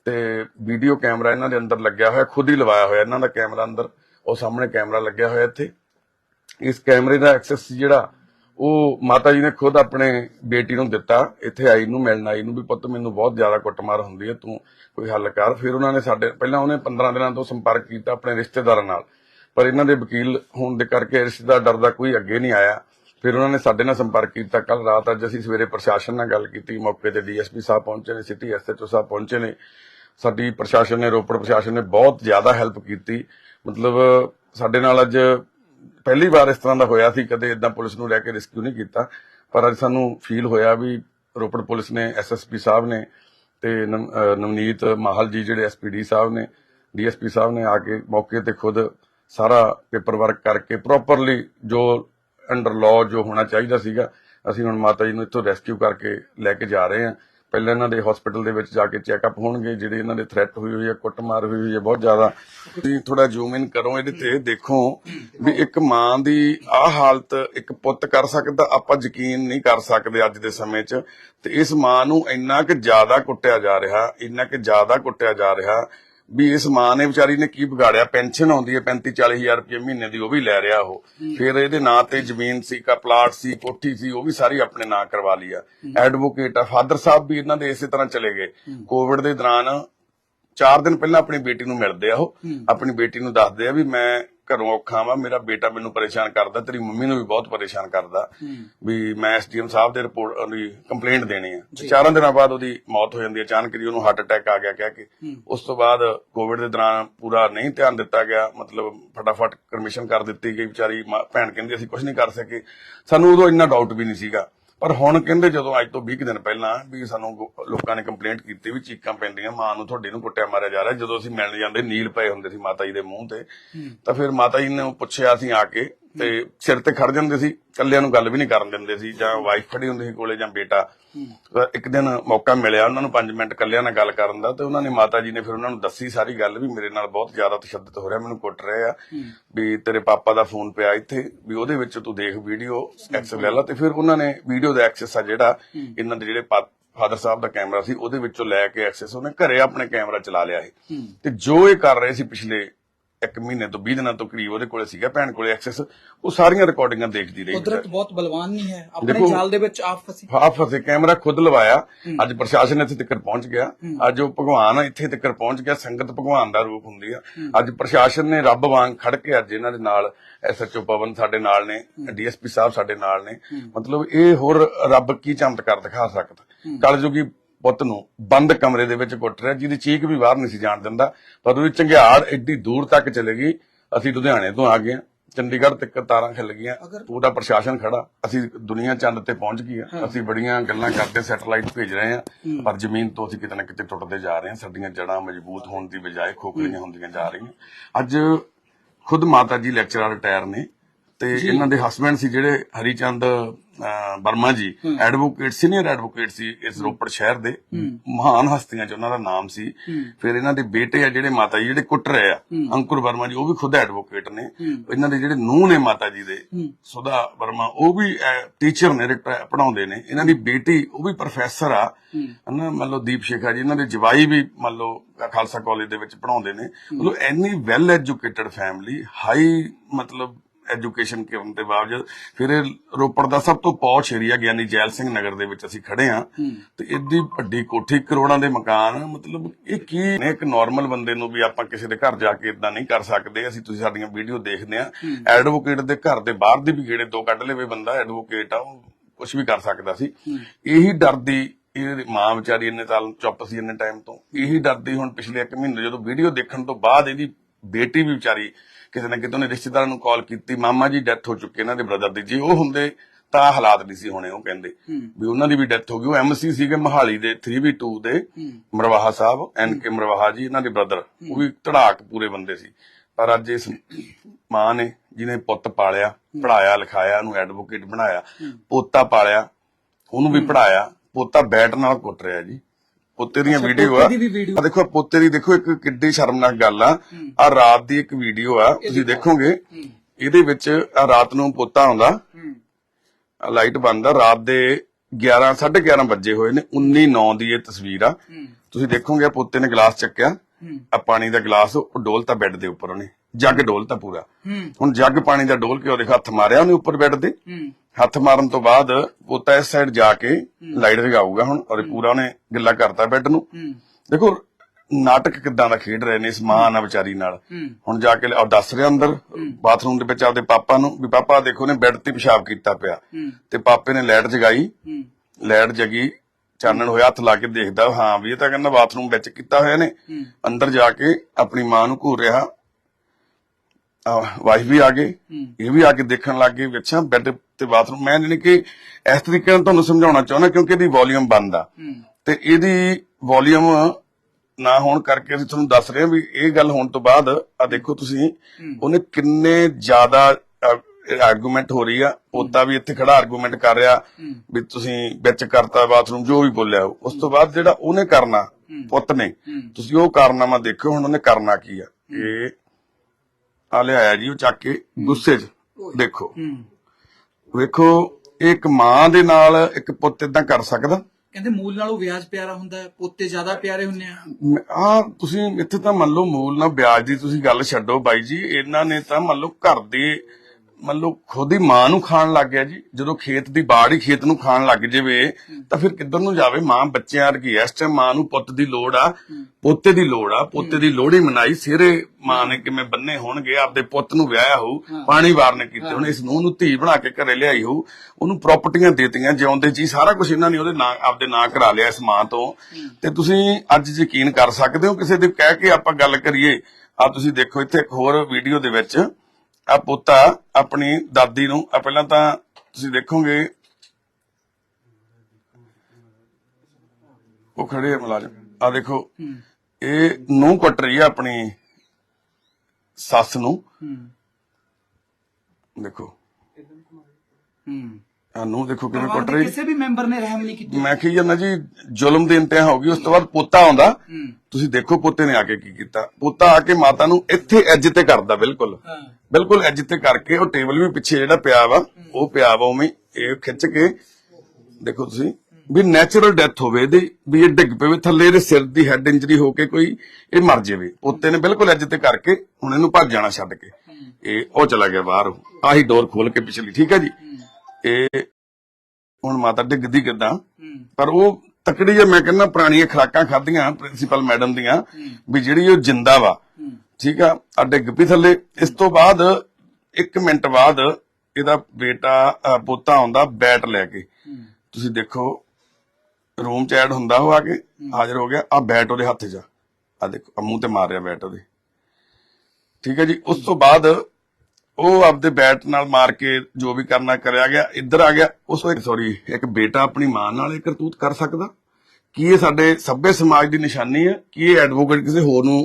Speaker 1: ਤੇ ਵੀਡੀਓ ਕੈਮਰਾ ਇਹਨਾਂ ਦੇ ਅੰਦਰ ਲੱਗਿਆ ਹੋਇਆ, ਖੁਦ ਹੀ ਲਵਾਇਆ ਹੋਇਆ ਇਹਨਾਂ ਦਾ ਕੈਮਰਾ ਅੰਦਰ, ਉਹ ਸਾਹਮਣੇ ਕੈਮਰਾ ਲੱਗਿਆ ਹੋਇਆ ਇੱਥੇ। ਇਸ ਕੈਮਰੇ ਦਾ ਐਕਸੈਸ ਜਿਹੜਾ, ਉਹ ਮਾਤਾ ਜੀ ਨੇ ਖੁਦ ਆਪਣੇ ਬੇਟੀ ਨੂੰ ਦਿੱਤਾ, ਇੱਥੇ ਆਈ ਨੂੰ, ਮਿਲਣ ਆਈ ਨੂੰ ਵੀ, ਪੁੱਤ, ਮੈਨੂੰ ਬਹੁਤ ਜ਼ਿਆਦਾ ਕੁੱਟਮਾਰ ਹੁੰਦੀ ਹੈ, ਤੂੰ ਕੋਈ ਹੱਲ ਕਰ। ਫਿਰ ਉਹਨਾਂ ਨੇ ਸਾਡੇ, ਪਹਿਲਾਂ ਉਹਨੇ 15 ਦਿਨਾਂ ਤੋਂ ਸੰਪਰਕ ਕੀਤਾ ਆਪਣੇ ਰਿਸ਼ਤੇਦਾਰਾਂ ਨਾਲ। ਪਰ ਇਹਨਾਂ ਦੇ ਵਕੀਲ ਹੋਣ ਦੇ ਕਰਕੇ ਰਿਸ਼ਤੇਦਾਰ ਡਰਦਾ ਕੋਈ ਅੱਗੇ ਨਹੀਂ ਆਇਆ। ਫਿਰ ਉਹਨਾਂ ਨੇ ਸਾਡੇ ਨਾਲ ਸੰਪਰਕ ਕੀਤਾ। ਕੱਲ ਰਾਤ ਅੱਜ ਅਸੀਂ ਸਵੇਰੇ ਪ੍ਰਸ਼ਾਸਨ ਨਾਲ ਗੱਲ ਕੀਤੀ, ਮੌਕੇ ਤੇ ਡੀਐਸਪੀ ਸਾਹਿਬ ਪਹੁੰਚੇ ਨੇ, ਸਿਟੀ ਐਸਐਚਓ ਸਾਹਿਬ ਪਹੁੰਚੇ ਨੇ। ਸਾਡੀ ਪ੍ਰਸ਼ਾਸਨ ਨੇ, ਰੋਪੜ ਪ੍ਰਸ਼ਾਸਨ ਨੇ ਬਹੁਤ ਜ਼ਿਆਦਾ ਹੈਲਪ ਕੀਤੀ। ਮਤਲਬ ਸਾਡੇ ਨਾਲ ਅੱਜ ਪਹਿਲੀ ਵਾਰ ਇਸ ਤਰ੍ਹਾਂ ਦਾ ਹੋਇਆ ਸੀ, ਕਦੇ ਇਦਾਂ ਪੁਲਿਸ ਨੂੰ ਲੈ ਕੇ ਰੈਸਕਿਊ ਨਹੀਂ ਕੀਤਾ। ਪਰ ਅੱਜ ਸਾਨੂੰ ਫੀਲ ਹੋਇਆ ਵੀ ਰੋਪੜ ਪੁਲਿਸ ਨੇ ਐਸਐਸਪੀ ਸਾਹਿਬ ਨੇ ਤੇ ਨਵ- ਨਵਨੀਤ ਮਾਹਲ ਜੀ ਜਿਹੜੇ ਐਸਪੀਡੀ ਸਾਹਿਬ ਨੇ ਡੀਐਸਪੀ ਸਾਹਿਬ ਨੇ ਆ ਕੇ ਮੌਕੇ ਤੇ ਖੁਦ ਸਾਰਾ ਪੇਪਰ ਵਰਕ ਕਰਕੇ ਪ੍ਰੋਪਰਲੀ ਜੋ ਅੰਡਰ ਲਾਅ ਜੋ ਹੋਣਾ ਚਾਹੀਦਾ ਸੀਗਾ, ਅਸੀਂ ਹੁਣ ਮਾਤਾ ਜੀ ਨੂੰ ਇੱਥੋਂ ਰੈਸਕਿਊ ਕਰਕੇ ਲੈ ਕੇ ਜਾ ਰਹੇ ਹਾਂ। ਪਹਿਲਾਂ ਇਹਨਾਂ ਦੇ ਹਸਪੀਟਲ ਦੇ ਵਿੱਚ ਜਾ ਕੇ ਚੈੱਕਅਪ ਹੋਣਗੇ, ਜਿਹੜੇ ਇਹਨਾਂ ਦੇ ਥ੍ਰੈਟ ਹੋਈ ਹੋਈ ਹੈ ਕੁੱਟਮਾਰ ਹੋਈ ਹੋਈ ਹੈ ਬਹੁਤ ਜ਼ਿਆਦਾ। ਤੁਸੀਂ ਥੋੜਾ ਜ਼ੂਮ ਇਨ ਕਰੋ ਇਹਦੇ ਤੇ, ਦੇਖੋ ਵੀ ਇੱਕ ਮਾਂ ਦੀ ਆ ਹਾਲਤ ਇੱਕ ਪੁੱਤ ਕਰ ਸਕਦਾ, ਆਪਾਂ ਯਕੀਨ ਨਹੀਂ ਕਰ ਸਕਦੇ ਅੱਜ ਦੇ ਸਮੇਂ 'ਚ। ਤੇ ਇਸ ਮਾਂ ਨੂੰ ਇੰਨਾ ਕਿ ਜ਼ਿਆਦਾ ਕੁੱਟਿਆ ਜਾ ਰਿਹਾ, ਇੰਨਾ ਕਿ ਜ਼ਿਆਦਾ ਕੁੱਟਿਆ ਜਾ ਰਿਹਾ ਵੀ ਇਸ ਮਾਂ ਨੇ ਵਿਚਾਰੀ ਨੇ ਕੀ ਵਿਗਾੜਿਆ? ਪੈਨਸ਼ਨ ਆਉਂਦੀ ਹੈ 35 40 ਹਜ਼ਾਰ ਰੁਪਏ ਮਹੀਨੇ ਦੀ ਉਹ ਵੀ ਲੈ ਰਿਹਾ ਉਹ। ਫਿਰ ਇਹਦੇ ਨਾਂ ਤੇ ਜ਼ਮੀਨ ਸੀ ਕਾ ਪਲਾਟ ਸੀ ਕੋਠੀ ਸੀ ਉਹ ਵੀ ਸਾਰੀ ਆਪਣੇ ਨਾਂ ਕਰਵਾ ਲਈ ਆ। ਐਡਵੋਕੇਟ ਆ ਫਾਦਰ ਸਾਹਿਬ ਵੀ ਇਹਨਾਂ ਦੇ ਇਸੇ ਤਰ੍ਹਾਂ ਚਲੇ ਗਏ। ਕੋਵਿਡ ਦੇ ਦੌਰਾਨ ਚਾਰ ਦਿਨ ਪਹਿਲਾਂ ਆਪਣੀ ਬੇਟੀ ਨੂੰ ਮਿਲਦੇ ਆ ਉਹ। ਆਪਣੀ ਬੇਟੀ ਨੂੰ ਦੱਸਦੇ ਆ ਵੀ ਮੈਂ ਘਰੋਂ ਔਖਾ ਵਾਂ ਮੇਰਾ ਬੇਟਾ ਮੈਨੂੰ ਪਰੇਸ਼ਾਨ ਕਰਦਾ ਤੇਰੀ ਮੰਮੀ ਨੂੰ ਵੀ ਬਹੁਤ ਪਰੇਸ਼ਾਨ ਕਰਦਾ ਵੀ ਮੈਂ ਐਸਡੀਐਮ ਸਾਹਿਬ ਦੇ ਰਿਪੋਰਟ ਉਹਦੀ ਕੰਪਲੇਂਟ ਦੇਣੀ ਆ। ਚਾਰਾਂ ਦਿਨਾਂ ਬਾਅਦ ਉਹਦੀ ਮੌਤ ਹੋ ਜਾਂਦੀ ਹੈ ਅਚਾਨਕ ਜੀ ਉਹਨੂੰ ਹਾਰਟ ਅਟੈਕ ਆ ਗਿਆ ਕਹਿ ਕੇ ਉਸ ਤੋਂ ਬਾਅਦ ਕੋਵਿਡ ਦੇ ਦੌਰਾਨ ਪੂਰਾ ਨਹੀਂ ਧਿਆਨ ਦਿੱਤਾ ਗਿਆ ਮਤਲਬ ਫਟਾਫਟ ਕਮਿਸ਼ਨ ਕਰ ਦਿੱਤੀ ਗਈ ਵਿਚਾਰੀ ਭੈਣ ਕਹਿੰਦੀ ਅਸੀਂ ਕੁਝ ਨਹੀਂ ਕਰ ਸਕੇ। ਸਾਨੂੰ ਉਦੋਂ ਇੰਨਾ ਡਾਊਟ ਵੀ ਨਹੀਂ ਸੀਗਾ ਪਰ ਹੁਣ ਕਹਿੰਦੇ ਜਦੋਂ ਅੱਜ ਤੋਂ 20 ਕੁ ਦਿਨ ਪਹਿਲਾਂ ਵੀ ਸਾਨੂੰ ਗੋ- ਲੋਕਾਂ ਨੇ ਕੰਪਲੇਂਟ ਕੀਤੀ ਵੀ ਚੀਕਾਂ ਪੈਂਦੀਆਂ ਮਾਂ ਨੂੰ ਤੁਹਾਡੇ ਨੂੰ ਕੁੱਟਿਆ ਮਾਰਿਆ ਜਾ ਰਿਹਾ ਜਦੋਂ ਅਸੀਂ ਮਿਲਣ ਜਾਂਦੇ ਨੀਲ ਪਏ ਹੁੰਦੇ ਸੀ ਮਾਤਾ ਜੀ ਦੇ ਮੂੰਹ ਤੇ ਤਾਂ ਫਿਰ ਮਾਤਾ ਜੀ ਨੇ ਪੁੱਛਿਆ ਅਸੀਂ ਆ ਕੇ ਤੇ ਸਿਰ ਤੇ ਖੜ ਜਾਂਦੇ ਸੀ ਕੱਲਿਆਂ ਨੂੰ ਗੱਲ ਵੀ ਨਹੀਂ ਕਰਨ ਦਿੰਦੇ ਸੀ ਜਾਂ ਵਾਈਫ ਖੜੀ ਹੁੰਦੀ ਸੀ ਕੋਲੇ ਜਾਂ ਬੇਟਾ। ਇੱਕ ਦਿਨ ਮੌਕਾ ਮਿਲਿਆ ਉਹਨਾਂ ਨੂੰ 5 ਮਿੰਟ ਕੱਲਿਆਂ ਨਾਲ ਗੱਲ ਕਰਨ ਦਾ ਤੇ ਉਹਨਾਂ ਨੇ ਮਾਤਾ ਜੀ ਨੇ ਫਿਰ ਉਹਨਾਂ ਨੂੰ ਦੱਸੀ ਸਾਰੀ ਗੱਲ ਵੀ ਮੇਰੇ ਨਾਲ ਬਹੁਤ ਜ਼ਿਆਦਾ ਤਸ਼ੱਦਦ ਹੋ ਰਿਹਾ ਮੈਨੂੰ ਕੁੱਟ ਰਹੇ ਆ। ਵੀ ਤੇਰੇ ਪਾਪਾ ਦਾ ਫੋਨ ਪਿਆ ਇੱਥੇ ਵੀ ਉਹਦੇ ਵਿੱਚ ਤੂੰ ਦੇਖ ਵੀਡੀਓ ਐਕਸੈਸ ਲੈ ਲਾ। ਤੇ ਫਿਰ ਉਹਨਾਂ ਨੇ ਵੀਡੀਓ ਦਾ ਐਕਸੈਸ ਆ ਜਿਹੜਾ ਇਹਨਾਂ ਦੇ ਜਿਹੜੇ ਫਾਦਰ ਸਾਹਿਬ ਦਾ ਕੈਮਰਾ ਸੀ ਉਹਦੇ ਵਿੱਚੋਂ ਲੈ ਕੇ ਐਕਸੈਸ ਉਹਨੇ ਘਰੇ ਆਪਣੇ ਕੈਮਰਾ ਚਲਾ ਲਿਆ ਇਹ ਤੇ ਜੋ ਇਹ ਕਰ ਰਹੇ ਸੀ ਪਿਛਲੇ ਇੱਕ ਮਹੀਨੇ ਤੋਂ 20 ਦਿਨਾਂ ਤੋਂ ਕਰੀਬ ਉਹਦੇ ਕੋਲੇ ਸੀਗਾ ਭੈਣ ਕੋਲੇ ਐਕਸੈਸ ਉਹ ਸਾਰੀਆਂ ਰਿਕਾਰਡਿੰਗਾਂ ਦੇਖਦੀ ਰਹੀ।
Speaker 5: ਕੁਦਰਤ ਬਹੁਤ ਬਲਵਾਨ ਨਹੀਂ ਹੈ। ਆਪਣੇ ਜਾਲ ਦੇ ਵਿੱਚ ਆਪ ਫਸੀ।
Speaker 1: ਆਪ ਫਸੇ ਕੈਮਰਾ ਖੁਦ ਲਵਾਇਆ। ਅੱਜ ਪ੍ਰਸ਼ਾਸਨ ਇੱਥੇ ਤੱਕ ਪਹੁੰਚ ਗਿਆ। ਅੱਜ ਉਹ ਭਗਵਾਨ ਇੱਥੇ ਤੱਕ ਪਹੁੰਚ ਗਿਆ। ਸੰਗਤ ਭਗਵਾਨ ਦਾ ਰੂਪ ਹੁੰਦੀ ਆ। ਅੱਜ ਪ੍ਰਸ਼ਾਸਨ ਨੇ ਰੱਬ ਵਾਂਗ ਖੜ ਕੇ ਅੱਜ ਇਹਨਾਂ ਦੇ ਨਾਲ ਐਸਐਚਓ ਪਵਨ ਸਾਡੇ ਨਾਲ ਨੇ ਡੀਐਸਪੀ ਸਾਹਿਬ ਸਾਡੇ ਨਾਲ ਨੇ। ਮਤਲਬ ਇਹ ਹੋਰ ਰੱਬ ਕੀ ਚਮਤਕਾਰ ਦਿਖਾ ਸਕਦਾ? ਕਲਯੁਗੀ ਪੁੱਤ ਨੂੰ ਬੰਦ ਕਮਰੇ ਦੇ ਵਿੱਚ ਕੁੱਟ ਰਿਹਾ ਜਿਹਦੀ ਚੀਕ ਵੀ ਬਾਹਰ ਨਹੀਂ ਸੀ ਜਾਣ ਦਿੰਦਾ ਪਰ ਉਹਦੀ ਚੰਗਿਆੜ ਐਡੀ ਦੂਰ ਤੱਕ ਚਲੇ ਗਈ ਅਸੀਂ ਲੁਧਿਆਣੇ ਤੋਂ ਆ ਗਏ। ਚੰਡੀਗੜ੍ਹ ਤੱਕ ਤਾਰਾਂ ਖਿਲ ਗਈਆਂ ਪੂਰਾ ਪ੍ਰਸ਼ਾਸਨ ਖੜਾ ਅਸੀਂ ਦੁਨੀਆ ਚੰਦ ਤੇ ਪਹੁੰਚ ਗਈ ਆ ਅਸੀਂ ਬੜੀਆਂ ਗੱਲਾਂ ਕਰਦੇ ਸੈਟੇਲਾਈਟ ਭੇਜ ਰਹੇ ਆ ਪਰ ਜ਼ਮੀਨ ਤੋਂ ਅਸੀਂ ਕਿਤੇ ਨਾ ਕਿਤੇ ਟੁੱਟਦੇ ਜਾ ਰਹੇ ਹਾਂ ਸਾਡੀਆਂ ਜੜਾਂ ਮਜ਼ਬੂਤ ਹੋਣ ਦੀ ਬਜਾਏ ਖੋਖਲੀਆਂ ਹੁੰਦੀਆਂ ਜਾ ਰਹੀਆਂ। ਅੱਜ ਖੁਦ ਮਾਤਾ ਜੀ ਲੈਕਚਰਰ ਰਿਟਾਇਰ ਨੇ ਤੇ ਇਹਨਾਂ ਦੇ ਹਸਬੰਡ ਸੀ ਜਿਹੜੇ ਹਰੀਚੰਦ ਵਰਮਾ ਜੀ। ਐਡਵੋਕੇਟ ਸੀਨੀਅਰ ਐਡਵੋਕੇਟ ਸੀ ਇਸ ਰੋਪੜ ਸ਼ਹਿਰ ਦੇ। ਮਹਾਨ ਹਸਤੀਆਂ ਚ ਉਹਨਾਂ ਦਾ ਨਾਮ ਸੀ। ਫਿਰ ਇਹਨਾਂ ਦੇ ਬੇਟੇ ਆ ਜਿਹੜੇ ਮਾਤਾ ਜੀ ਜਿਹੜੇ ਕੁੱਟ ਰਹੇ ਆ ਅੰਕੁਰ ਵਰਮਾ ਜੀ ਉਹ ਵੀ ਖੁਦ ਐਡਵੋਕੇਟ ਨੇ। ਇਹਨਾਂ ਦੇ ਜਿਹੜੇ ਨੂੰਹ ਨੇ ਮਾਤਾ ਜੀ ਦੇ ਸੁਧਾ ਵਰਮਾ ਉਹ ਵੀ ਟੀਚਰ ਨੇ ਰਿਟਾ- ਪੜ੍ਹਾਉਂਦੇ ਨੇ। ਇਹਨਾਂ ਦੀ ਬੇਟੀ ਉਹ ਵੀ ਪ੍ਰੋਫੈਸਰ ਆ। ਹਨਾ ਮੰਨ ਲਓ ਦੀਪ ਸ਼ੇਖਾ ਜੀ ਇਹਨਾਂ ਦੇ ਜਵਾਈ ਵੀ ਮੰਨ ਲਓ ਖਾਲਸਾ ਕਾਲਜ ਦੇ ਵਿੱਚ ਪੜ੍ਹਾਉਂਦੇ ਨੇ। ਮਤਲਬ ਐਨੀ ਵੈਲ ਐਜੂਕੇਟਡ ਫੈਮਿਲੀ ਹਾਈ ਮਤਲਬ ਐਜੂਕੇਸ਼ਨ ਕਰਨ ਦੇ ਬਾਵਜੂਦ ਫਿਰ ਇਹ ਰੋਪੜ ਦਾ ਸਭ ਤੋਂ ਪੌਸ਼ ਏਰੀਆ ਗਿਆਨੀ ਜੈਲ ਸਿੰਘ ਨਗਰ ਦੇ ਵਿੱਚ ਅਸੀਂ ਖੜੇ ਆ ਤੇ ਇੱਡੀ ਵੱਡੀ ਕੋਠੀ ਕਰੋੜਾਂ ਦੇ ਮਕਾਨ ਮਤਲਬ ਇਹ ਕੀ ਇੱਕ ਨਾਰਮਲ ਬੰਦੇ ਨੂੰ ਵੀ ਆਪਾਂ ਕਿਸੇ ਦੇ ਘਰ ਜਾ ਕੇ ਇਦਾਂ ਨਹੀਂ ਕਰ ਸਕਦੇ। ਅਸੀਂ ਤੁਸੀਂ ਸਾਡੀਆਂ ਵੀਡੀਓ ਦੇਖਦੇ ਆ ਐਡਵੋਕੇਟ ਦੇ ਘਰ ਦੇ ਬਾਹਰ ਦੇ ਵੀ ਗੇੜੇ ਦੋ ਕੱਢ ਲਵੇ ਬੰਦਾ ਐਡਵੋਕੇਟ ਆ ਕੁਝ ਵੀ ਕਰ ਸਕਦਾ ਸੀ। ਇਹੀ ਡਰਦੀ ਇਹ ਮਾਂ ਵਿਚਾਰੀ ਇੰਨੇ ਸਾਲ ਚੁੱਪ ਸੀ ਇੰਨੇ ਟਾਈਮ ਤੋਂ। ਇਹੀ ਡਰਦੀ ਹੁਣ ਪਿਛਲੇ ਇੱਕ ਮਹੀਨੇ ਜਦੋਂ ਵੀਡੀਓ ਦੇਖਣ ਤੋਂ ਬਾਅਦ ਇਹਦੀ ਬੇਟੀ ਵੀ ਵਿਚਾਰੀ ਕਿਸੇ ਨਾ ਕਿਤੇ ਉਹਨੇ ਰਿਸ਼ਤੇਦਾਰਾਂ ਨੂੰ ਕਾਲ ਕੀਤੀ ਮਾਮਾ ਜੀ ਡੈਥ ਹੋ ਚੁੱਕੀ ਇਹਨਾਂ ਦੇ ਬ੍ਰਦਰ ਦੀ। ਜੇ ਉਹ ਹੁੰਦੇ ਤਾਂ ਹਾਲਾਤ ਨਹੀਂ ਸੀ ਹੋਣੇ ਉਹ ਕਹਿੰਦੇ ਵੀ ਉਹਨਾਂ ਦੀ ਵੀ ਡੈਥ ਹੋ ਗਈ। ਉਹ ਐਮਸੀ ਸੀਗੇ ਮਹਾਲੀ ਦੇ 3v2 ਦੇ ਮਰਵਾਹਾ ਸਾਹਿਬ ਐਨ ਕੇ ਮਰਵਾਹਾ ਜੀ ਇਹਨਾਂ ਦੇ ਬ੍ਰਦਰ ਉਹ ਵੀ ਧੜਾਕ ਪੂਰੇ ਬੰਦੇ ਸੀ। ਪਰ ਅੱਜ ਇਸ ਮਾਂ ਨੇ ਜਿਹਨੇ ਪੁੱਤ ਪਾਲਿਆ ਪੜਾਇਆ ਲਿਖਾਇਆ ਉਹਨੂੰ ਐਡਵੋਕੇਟ ਬਣਾਇਆ ਪੋਤਾ ਪਾਲਿਆ ਉਹਨੂੰ ਵੀ ਪੜਾਇਆ ਪੋਤਾ ਬੈਟ ਨਾਲ ਕੁੱਟ ਰਿਹਾ ਜੀ। ਪੋਤੇ ਦੀਆਂ ਵੀਡੀਓ ਆ? ਆ ਦੇਖੋ ਪੋਤੇ ਦੀ ਦੇਖੋ ਇੱਕ ਕਿੱਡੀ ਸ਼ਰਮਨਾਕ ਗੱਲ ਆ। ਆ ਰਾਤ ਦੀ ਇੱਕ ਵੀਡੀਓ ਆ ਤੁਸੀਂ ਦੇਖੋਗੇ ਇਹਦੇ ਵਿੱਚ ਆ ਰਾਤ ਨੂੰ ਪੋਤਾ ਆਉਂਦਾ। ਆ ਲਾਈਟ ਬੰਦ ਆ ਰਾਤ ਦੇ 11 11:30 ਵੱਜੇ ਹੋਏ ਨੇ 19 9 ਦੀ ਇਹ ਤਸਵੀਰ ਆ। ਤੁਸੀਂ ਦੇਖੋਗੇ ਪੋਤੇ ਨੇ ਗਲਾਸ ਚੱਕਿਆ। ਆ ਪਾਣੀ ਦਾ ਗਲਾਸ ਉਹ ਡੋਲਤਾ ਬੈੱਡ ਦੇ ਉੱਪਰ ਉਹਨੇ ਜੱਗ ਡੋਲਤਾ ਪੂਰਾ। ਹੁਣ ਜੱਗ ਪਾਣੀ ਦਾ ਡੋਲ ਕੇ ਉਹਦੇ ਹੱਥ ਮਾਰਿਆ ਉਹਨੇ ਉੱਪਰ ਬੈੱਡ ਦੇ ਹੱਥ ਮਾਰਨ ਤੋਂ ਬਾਅਦ ਪੋਤਾ ਇਸ ਸਾਈਡ ਜਾ ਕੇ ਲਾਈਟ ਜਗਾਊਗਾ ਹੁਣ ਔਰ ਪੂਰਾ ਉਹਨੇ ਗਿੱਲਾ ਕਰਤਾ ਬੈੱਡ ਨੂੰ। ਦੇਖੋ ਨਾਟਕ ਕਿਦਾਂ ਦਾ ਖੇਡ ਰਹੇ ਨੇ ਇਸ ਮਾਂ ਨਾਲ। ਵਿਚਾਰੀ ਨਾਲ ਹੁਣ ਜਾ ਕੇ ਉਹ ਦੱਸ ਰਿਹਾ ਅੰਦਰ ਬਾਥਰੂਮ ਦੇ ਵਿੱਚ ਆਪਦੇ ਪਾਪਾ ਨੂੰ ਵੀ ਪਾਪਾ ਦੇਖੋ ਨੇ ਬੈੱਡ ਤੇ ਪਿਸ਼ਾਬ ਕੀਤਾ ਪਿਆ। ਤੇ ਪਾਪੇ ਨੇ ਲਾਈਟ ਜਗਾਈ। ਲਾਈਟ ਜਗੀ ਚਾਨਣ ਹੋਇਆ ਹੱਥ ਲਾ ਕੇ ਦੇਖਦਾ ਹਾਂ ਵੀ ਇਹ ਤਾਂ ਕਹਿੰਦਾ ਬਾਥਰੂਮ ਵਿੱਚ ਕੀਤਾ ਹੋਇਆ ਨੇ। ਅੰਦਰ ਜਾ ਕੇ ਆਪਣੀ ਮਾਂ ਨੂੰ ਘੂਰ ਰਿਹਾ। ਵਾਈਫ ਵੀ ਆ ਗਏ। ਇਹ ਵੀ ਆ ਕੇ ਦੇਖਣ ਲੱਗ ਗਏ ਵੀ ਅੱਛਾ ਬੈੱਡ ਤੇ ਬਾਥਰੂਮ। ਮੈਂ ਜਾਣੀ ਕਿ ਇਸ ਤਰੀਕੇ ਨਾਲ ਤੁਹਾਨੂੰ ਸਮਝਾਉਣਾ ਚਾਹੁੰਦਾ ਕਿਉਂਕਿ ਇਹਦੀ ਵੋਲਿਊਮ ਬੰਦ ਆ। ਤੇ ਇਹਦੀ ਵੋਲਿਊਮ ਨਾ ਹੋਣ ਕਰਕੇ ਅਸੀਂ ਤੁਹਾਨੂੰ ਦੱਸ ਰਹੇ ਹਾਂ ਵੀ ਇਹ ਗੱਲ ਹੋਣ ਤੋਂ ਬਾਅਦ ਆ ਦੇਖੋ ਤੁਸੀਂ ਉਹਨੇ ਕਿੰਨੇ ਜ਼ਿਆਦਾ ਆਰਗੂਮੈਂਟ ਹੋ ਰਹੀ ਆ। ਪੋਤਾ ਵੀ ਇੱਥੇ ਖੜਾ ਆਰਗੂਮੈਂਟ ਕਰ ਰਿਹਾ ਵੀ ਤੁਸੀਂ ਵਿੱਚ ਕਰਤਾ ਬਾਥਰੂਮ ਜੋ ਵੀ ਬੋਲਿਆ। ਉਸ ਤੋਂ ਬਾਅਦ ਜਿਹੜਾ ਉਹਨੇ ਕਰਨਾ ਪੁੱਤ ਨੇ ਤੁਸੀਂ ਉਹ ਕਾਰਨਾਮਾ ਦੇਖਿਓ ਹੁਣ ਉਹਨੇ ਕਰਨਾ ਕੀ ਆ। ਇਹ ਆ ਲਿਆਇਆ ਜੀ ਉਹ ਚੱਕ ਕੇ ਗੁੱਸੇ 'ਚ ਦੇਖੋ। ਵੇਖੋ ਇੱਕ ਮਾਂ ਦੇ ਨਾਲ ਇੱਕ ਪੁੱਤ ਇਦਾਂ ਕਰ ਸਕਦਾ।
Speaker 5: ਕਹਿੰਦੇ ਮੂਲ ਨਾਲੋਂ ਵਿਆਜ ਪਿਆਰਾ ਹੁੰਦਾ ਹੈ ਪੋਤੇ ਜ਼ਿਆਦਾ ਪਿਆਰੇ ਹੁੰਦੇ ਆ।
Speaker 1: ਆ ਤੁਸੀਂ ਇੱਥੇ ਤਾਂ ਮੰਨ ਲਓ ਮੂਲ ਨਾਲ ਵਿਆਜ ਦੀ ਤੁਸੀਂ ਗੱਲ ਛੱਡੋ ਬਾਈ ਜੀ ਇਹਨਾਂ ਨੇ ਤਾਂ ਮੰਨ ਲਓ ਘਰ ਦੇ ਮੰਨ ਲਓ ਖੁਦ ਹੀ ਮਾਂ ਨੂੰ ਖਾਣ ਲੱਗ ਗਿਆ ਜੀ ਜਦੋਂ ਖੇਤ ਦੀ ਬਾੜ ਹੀ ਖੇਤ ਨੂੰ ਖਾਣ ਲੱਗ ਜਾਵੇ ਤਾਂ ਫਿਰ ਕਿੱਧਰ ਨੂੰ ਜਾਵੇ? ਮਾਂ ਬੱਚਿਆਂ ਵਰਗੀ। ਇਸ ਟਾਈਮ ਮਾਂ ਨੂੰ ਪੁੱਤ ਦੀ ਲੋੜ ਆ ਪੋਤੇ ਦੀ ਲੋੜ ਆ। ਪੋਤੇ ਦੀ ਲੋਹੜੀ ਮਨਾਈ ਸਿਰੇ ਮਾਂ ਨੇ ਕਿਵੇਂ ਬੰਨੇ ਹੋਣਗੇ? ਆਪਦੇ ਪੁੱਤ ਨੂੰ ਵਿਆਹਿਆ ਹੋਊ ਪਾਣੀ ਵਾਰਨੇ ਕੀਤੇ ਹੁਣ। ਇਸ ਨੂੰ ਨੂੰ ਧੀ ਬਣਾ ਕੇ ਘਰੇ ਲਿਆਈ ਹੋਊ ਉਹਨੂੰ ਪ੍ਰਾਪਰਟੀਆਂ ਦੇਤੀਆਂ ਜਿਉਂਦੇ ਜੀ। ਸਾਰਾ ਕੁਝ ਇਹਨਾਂ ਨੇ ਉਹਦੇ ਨਾਂ ਆਪਦੇ ਨਾਂ ਕਰਾ ਲਿਆ ਇਸ ਮਾਂ ਤੋਂ। ਤੇ ਤੁਸੀਂ ਅੱਜ ਯਕੀਨ ਕਰ ਸਕਦੇ ਹੋ ਕਿਸੇ ਦੇ ਕਹਿ ਕੇ ਆਪਾਂ ਗੱਲ ਕਰੀਏ। ਆ ਤੁਸੀਂ ਦੇਖੋ ਇੱਥੇ ਇੱਕ ਹੋਰ ਵੀਡੀਓ ਦੇ ਵਿੱਚ ਆ ਪੋਤਾ ਆਪਣੀ ਦਾਦੀ ਨੂੰ ਆ ਪਹਿਲਾਂ ਤਾਂ ਤੁਸੀਂ ਦੇਖੋਗੇ ਉਹ ਖੜੇ ਆ ਮੁਲਾਜ਼ਮ। ਆ ਦੇਖੋ ਇਹ ਨੂੰ ਕੱਟ ਰਹੀ ਆ ਆਪਣੀ ਸੱਸ ਨੂੰ। ਦੇਖੋ।
Speaker 5: ਹੂੰ।
Speaker 1: ਨੂੰ ਦੇਖੋ ਕਿਵੇਂ
Speaker 5: ਪਰਿਵਾਰ
Speaker 1: ਕੱਟ
Speaker 5: ਦੇ
Speaker 1: ਰਹੀ।
Speaker 5: ਕਿਸੇ ਵੀ ਮੈਂਬਰ ਨੇ ਰਹਿਮ ਨਹੀਂ ਕੀਤੀ।
Speaker 1: ਮੈਂ ਕਹੀ ਜਾਂਦਾ ਜੀ ਜ਼ੁਲਮ ਦੀ ਇੰਤਹਾ ਹੋ ਗਈ ਉਸ ਤੋਂ ਬਾਅਦ ਪੋਤਾ ਆਉਂਦਾ। ਤੁਸੀਂ ਦੇਖੋ ਪੋਤੇ ਨੇ ਆ ਕੇ ਕੀ ਕੀਤਾ। ਪੋਤਾ ਆ ਕੇ ਮਾਤਾ ਨੂੰ ਇੱਥੇ ਐਜ ਤੇ ਕਰਦਾ ਬਿਲਕੁਲ। ਬਿਲਕੁਲ ਐਜ ਤੇ ਕਰਕੇ ਉਹ ਟੇਬਲ ਵੀ ਪਿੱਛੇ ਜਿਹੜਾ ਪਿਆ ਵਾ ਉਹ ਪਿਆ ਵਾ ਉਵੇਂ ਇਹ ਖਿੱਚ ਕੇ ਦੇਖੋ ਤੁਸੀਂ ਵੀ ਨੈਚੁਰਲ ਡੈਥ ਹੋਵੇ ਇਹਦੀ ਵੀ ਇਹ ਡਿੱਗ ਪਵੇ ਥੱਲੇ ਇਹਦੇ ਸਿਰ ਦੀ ਹੈਡ ਇੰਜਰੀ ਹੋ ਕੇ ਕੋਈ ਇਹ ਮਰ ਜਾਵੇ। ਪੋਤੇ ਨੇ ਬਿਲਕੁਲ ਐਜ ਤੇ ਕਰਕੇ ਹੁਣ ਇਹਨੂੰ ਭੱਜ ਜਾਣਾ ਛੱਡ ਕੇ। ਇਹ ਉਹ ਚਲਾ ਗਿਆ ਬਾਹਰ ਆਹੀ ਡੋਰ ਖੋਲ ਕੇ ਪਿਛਲੀ ਠੀਕ ਹੈ ਜੀ? ਇਹ ਹੁਣ ਮਾਤਾ ਡਿੱਗਦੀ ਕਿਦਾਂ?
Speaker 5: ਹੂੰ।
Speaker 1: ਪਰ ਉਹ ਤਕੜੀ ਜਿਹਾ ਮੈਂ ਕਹਿੰਦਾ ਪੁਰਾਣੀਆਂ ਖਰਾਕਾਂ ਖਾਧੀਆਂ ਪ੍ਰਿੰਸੀਪਲ ਮੈਡਮ ਦੀਆਂ ਵੀ ਜਿਹੜੀ ਉਹ ਜਿੰਦਾ ਵਾ। ਠੀਕ ਆ? ਆ ਡਿੱਗ ਪਈ ਥੱਲੇ। ਇਸ ਤੋਂ ਬਾਅਦ 1 ਮਿੰਟ ਬਾਅਦ ਇਹਦਾ ਬੇਟਾ ਪੋਤਾ ਆਉਂਦਾ ਬੈਟ ਲੈ ਕੇ। ਤੁਸੀਂ ਦੇਖੋ ਰੂਮ ਚ ਐਡ ਹੁੰਦਾ ਉਹ ਆ ਕੇ ਹਾਜ਼ਰ ਹੋ ਗਿਆ। ਆ ਬੈਟ ਉਹਦੇ ਹੱਥ 'ਚ ਆ। ਆਹ ਦੇਖੋ ਮੂੰਹ ਤੇ ਮਾਰ ਰਿਹਾ ਬੈਟ ਉਹਦੇ। ਠੀਕ ਹੈ ਜੀ? ਉਸ ਤੋਂ ਬਾਅਦ ਉਹ ਆਪਦੇ ਬੈਟ ਨਾਲ ਮਾਰ ਕੇ ਜੋ ਵੀ ਕਰਨਾ ਕਰਿਆ ਗਿਆ ਇੱਧਰ ਆ ਗਿਆ। ਉਸ ਇੱਕ ਸੌਰੀ ਇੱਕ ਬੇਟਾ ਆਪਣੀ ਮਾਂ ਨਾਲ ਇਹ ਕਰਤੂਤ ਕਰ ਸਕਦਾ? ਕੀ ਇਹ ਸਾਡੇ ਸੱਭੇ ਸਮਾਜ ਦੀ ਨਿਸ਼ਾਨੀ ਹੈ? ਕੀ ਇਹ ਐਡਵੋਕੇਟ ਕਿਸੇ ਹੋਰ ਨੂੰ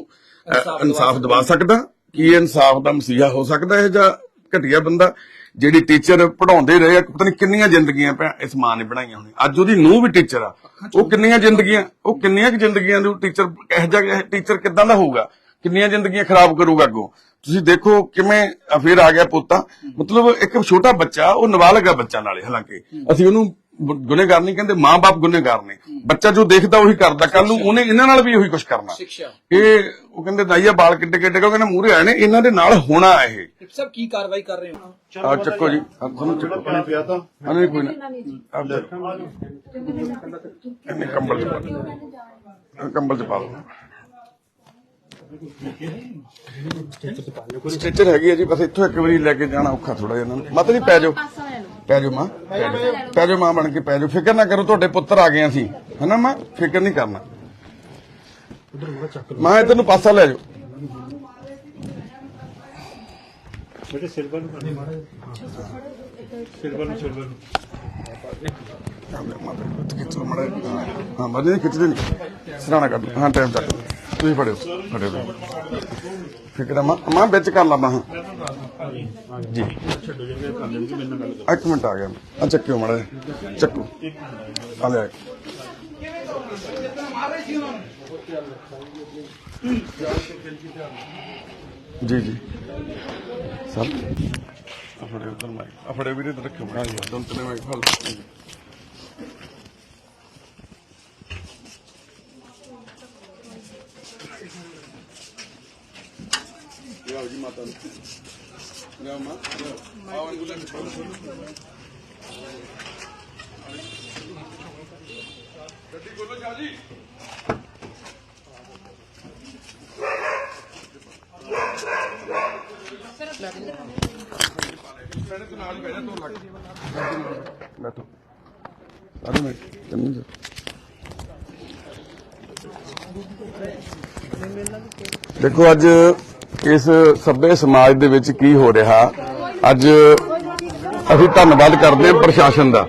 Speaker 1: ਇਨਸਾਫ ਦਿਵਾ ਸਕਦਾ? ਕੀ ਇਹ ਇਨਸਾਫ ਦਾ ਮਸੀਹਾ ਹੋ ਸਕਦਾ ਹੈ ਜਾਂ ਘਟੀਆ ਬੰਦਾ? ਜਿਹੜੀ ਟੀਚਰ ਪੜਾਉਂਦੇ ਰਹੇ ਆ ਪਤਾ ਨਹੀਂ ਕਿੰਨੀਆਂ ਜ਼ਿੰਦਗੀਆਂ ਇਸ ਮਾਂ ਨੇ ਬਣਾਈਆਂ ਹੋਣੀਆਂ। ਅੱਜ ਉਹਦੀ ਨੂੰਹ ਵੀ ਟੀਚਰ ਆ। ਉਹ ਕਿੰਨੀਆਂ ਜ਼ਿੰਦਗੀਆਂ ਉਹ ਕਿੰਨੀਆਂ ਕਿ ਜ਼ਿੰਦਗੀਆਂ ਨੂੰ ਟੀਚਰ ਇਹੋ ਜਿਹਾ ਟੀਚਰ ਕਿੱਦਾਂ ਦਾ ਹੋਊਗਾ? ਕਿੰਨੀਆਂ ਜ਼ਿੰਦਗੀਆਂ ਖਰਾਬ ਕਰੂਗਾ ਅੱਗੋਂ? ਤੁਸੀਂ ਦੇਖੋ ਕਿਵੇਂ ਫਿਰ ਆ ਗਿਆ ਪੋਤਾ। ਮਤਲਬ ਇੱਕ ਛੋਟਾ ਬੱਚਾ ਉਹ ਨਾਬਾਲਗ ਆ ਬੱਚਾ ਨਾਲੇ ਹਾਲਾਂਕਿ। ਅਸੀਂ ਉਹਨੂੰ ਗੁਨੇਗਾਰ ਨਹੀਂ ਕਹਿੰਦੇ ਮਾਂ-ਬਾਪ ਗੁਨੇਗਾਰ ਨੇ। ਬੱਚਾ ਜੋ ਦੇਖਦਾ ਉਹੀ ਕਰਦਾ। ਕੱਲ ਨੂੰ ਉਹਨੇ ਇਹਨਾਂ ਨਾਲ ਵੀ ਉਹੀ ਕੁਝ ਕਰਨਾ। ਇਹ ਉਹ ਕਹਿੰਦੇ ਦਾਈਆ ਬਾਲ ਕਿੱਡੇ ਕਿੱਡੇ ਕਹਿੰਦੇ ਮੂਹਰੇ ਆਏ ਨੇ ਇਹਨਾਂ ਦੇ ਨਾਲ ਹੋਣਾ ਇਹ।
Speaker 5: ਸਾਹਿਬ ਕੀ ਕਾਰਵਾਈ ਕਰ ਰਹੇ ਹੋ?
Speaker 1: ਆ ਚੱਕੋ ਜੀ। ਤੁਹਾਨੂੰ ਚੱਕੋ।
Speaker 3: ਪਾਣੀ ਪਿਆ ਤਾਂ।
Speaker 1: ਹਾਂ ਨਹੀਂ ਕੋਈ ਨਾ। ਆਪ ਦੇ ਇਹਨੇ ਕੰਬਲ ਚ ਪਾ। ਕੰਬਲ ਚ ਪਾ ਲਓ ਸਟ੍ਰੈਚਰ ਹੈਗੀ ਹੈ ਜੀ ਬਸ ਇੱਥੋਂ ਇੱਕ ਵਾਰੀ ਲੈ ਕੇ ਜਾਣਾ ਔਖਾ ਥੋੜਾ ਜਿਹਾ ਇਹਨਾਂ ਨੂੰ। ਮਤ ਨਹੀਂ ਪੈ ਜਾਓ। ਪੈ ਜਾਓ ਮਾਂ ਪੈ ਜਾਓ। ਮਾਂ ਬਣ ਕੇ ਪੈ ਜਾਓ। ਫਿਕਰ ਨਾ ਕਰੋ ਤੁਹਾਡੇ ਪੁੱਤਰ ਆ ਗਏ ਅਸੀਂ। ਹਨਾ ਮਾਂ? ਫਿਕਰ ਨਹੀਂ ਕਰਨਾ। ਮਾਂ ਇਧਰ ਨੂੰ ਪਾਸਾ ਲੈ ਜਾਓ।
Speaker 2: ਬੇਟੇ ਸਿਲਵਰ ਨੂੰ ਕਰਨੀ ਮਾੜਾ ਸਿਲਵਰ ਨੂੰ ਸਿਲਵਰ ਨੂੰ।
Speaker 1: ਖਿੱਚੋ ਮੜਾ ਹਾਂ ਮਰਦੇ ਨਹੀਂ ਖਿੱਚਦੇ ਨਹੀਂ ਸਰਾਣਾ ਕੱਢ ਹਾਂ ਟਾਈਮ ਚੱਕ ਤੁਸੀਂ ਫੜਿਓ ਫੜਿਓ। ਫਿਕਰ ਮਾਂ ਮਾਂ ਵਿੱਚ ਕਰ ਲਾ ਮਾਂ ਜੀ। ਇੱਕ ਮਿੰਟ ਆ ਗਿਆ। ਆ ਚੱਕਿਓ ਮੜਾ ਚੱਕੋ। ਆ ਲੈ ਜੀ ਜੀ। ਸਰ। ਆ ਫੜੇ ਉਧਰ ਮਾਈਕ ਆ ਫੜੇ ਵੀਰੇ ਤੇ ਰੱਖਿਓ। ਹਾਂ ਜੀ ਦੋਨ ਮਾਈਕ ਫਲ ਲਿਆਓ ਜੀ ਮਾਤਾ ਨੂੰ ਲਿਆਓ ਮਾਂ ਲਿਆਓ ਆਓ ਐਂਬੂਲੈਂਸ ਗੱਡੀ ਖੋਲੋ ਜਾ ਜੀ ਭੈਣੇ ਤੂੰ ਨਾਲ ਹੀ ਬਹਿ ਜਾ ਤੂੰ ਲੱਗ ਬੈਠੋ ਸਾਰੇ ਮੈਂ ਤੈਨੂੰ ਜਾ ਦੇਖੋ ਅੱਜ ਇਸ ਸੱਭੇ ਸਮਾਜ ਦੇ ਵਿੱਚ ਕੀ ਹੋ ਰਿਹਾ? ਅੱਜ ਅਸੀਂ ਧੰਨਵਾਦ ਕਰਦੇ ਹਾਂ ਪ੍ਰਸ਼ਾਸਨ ਦਾ।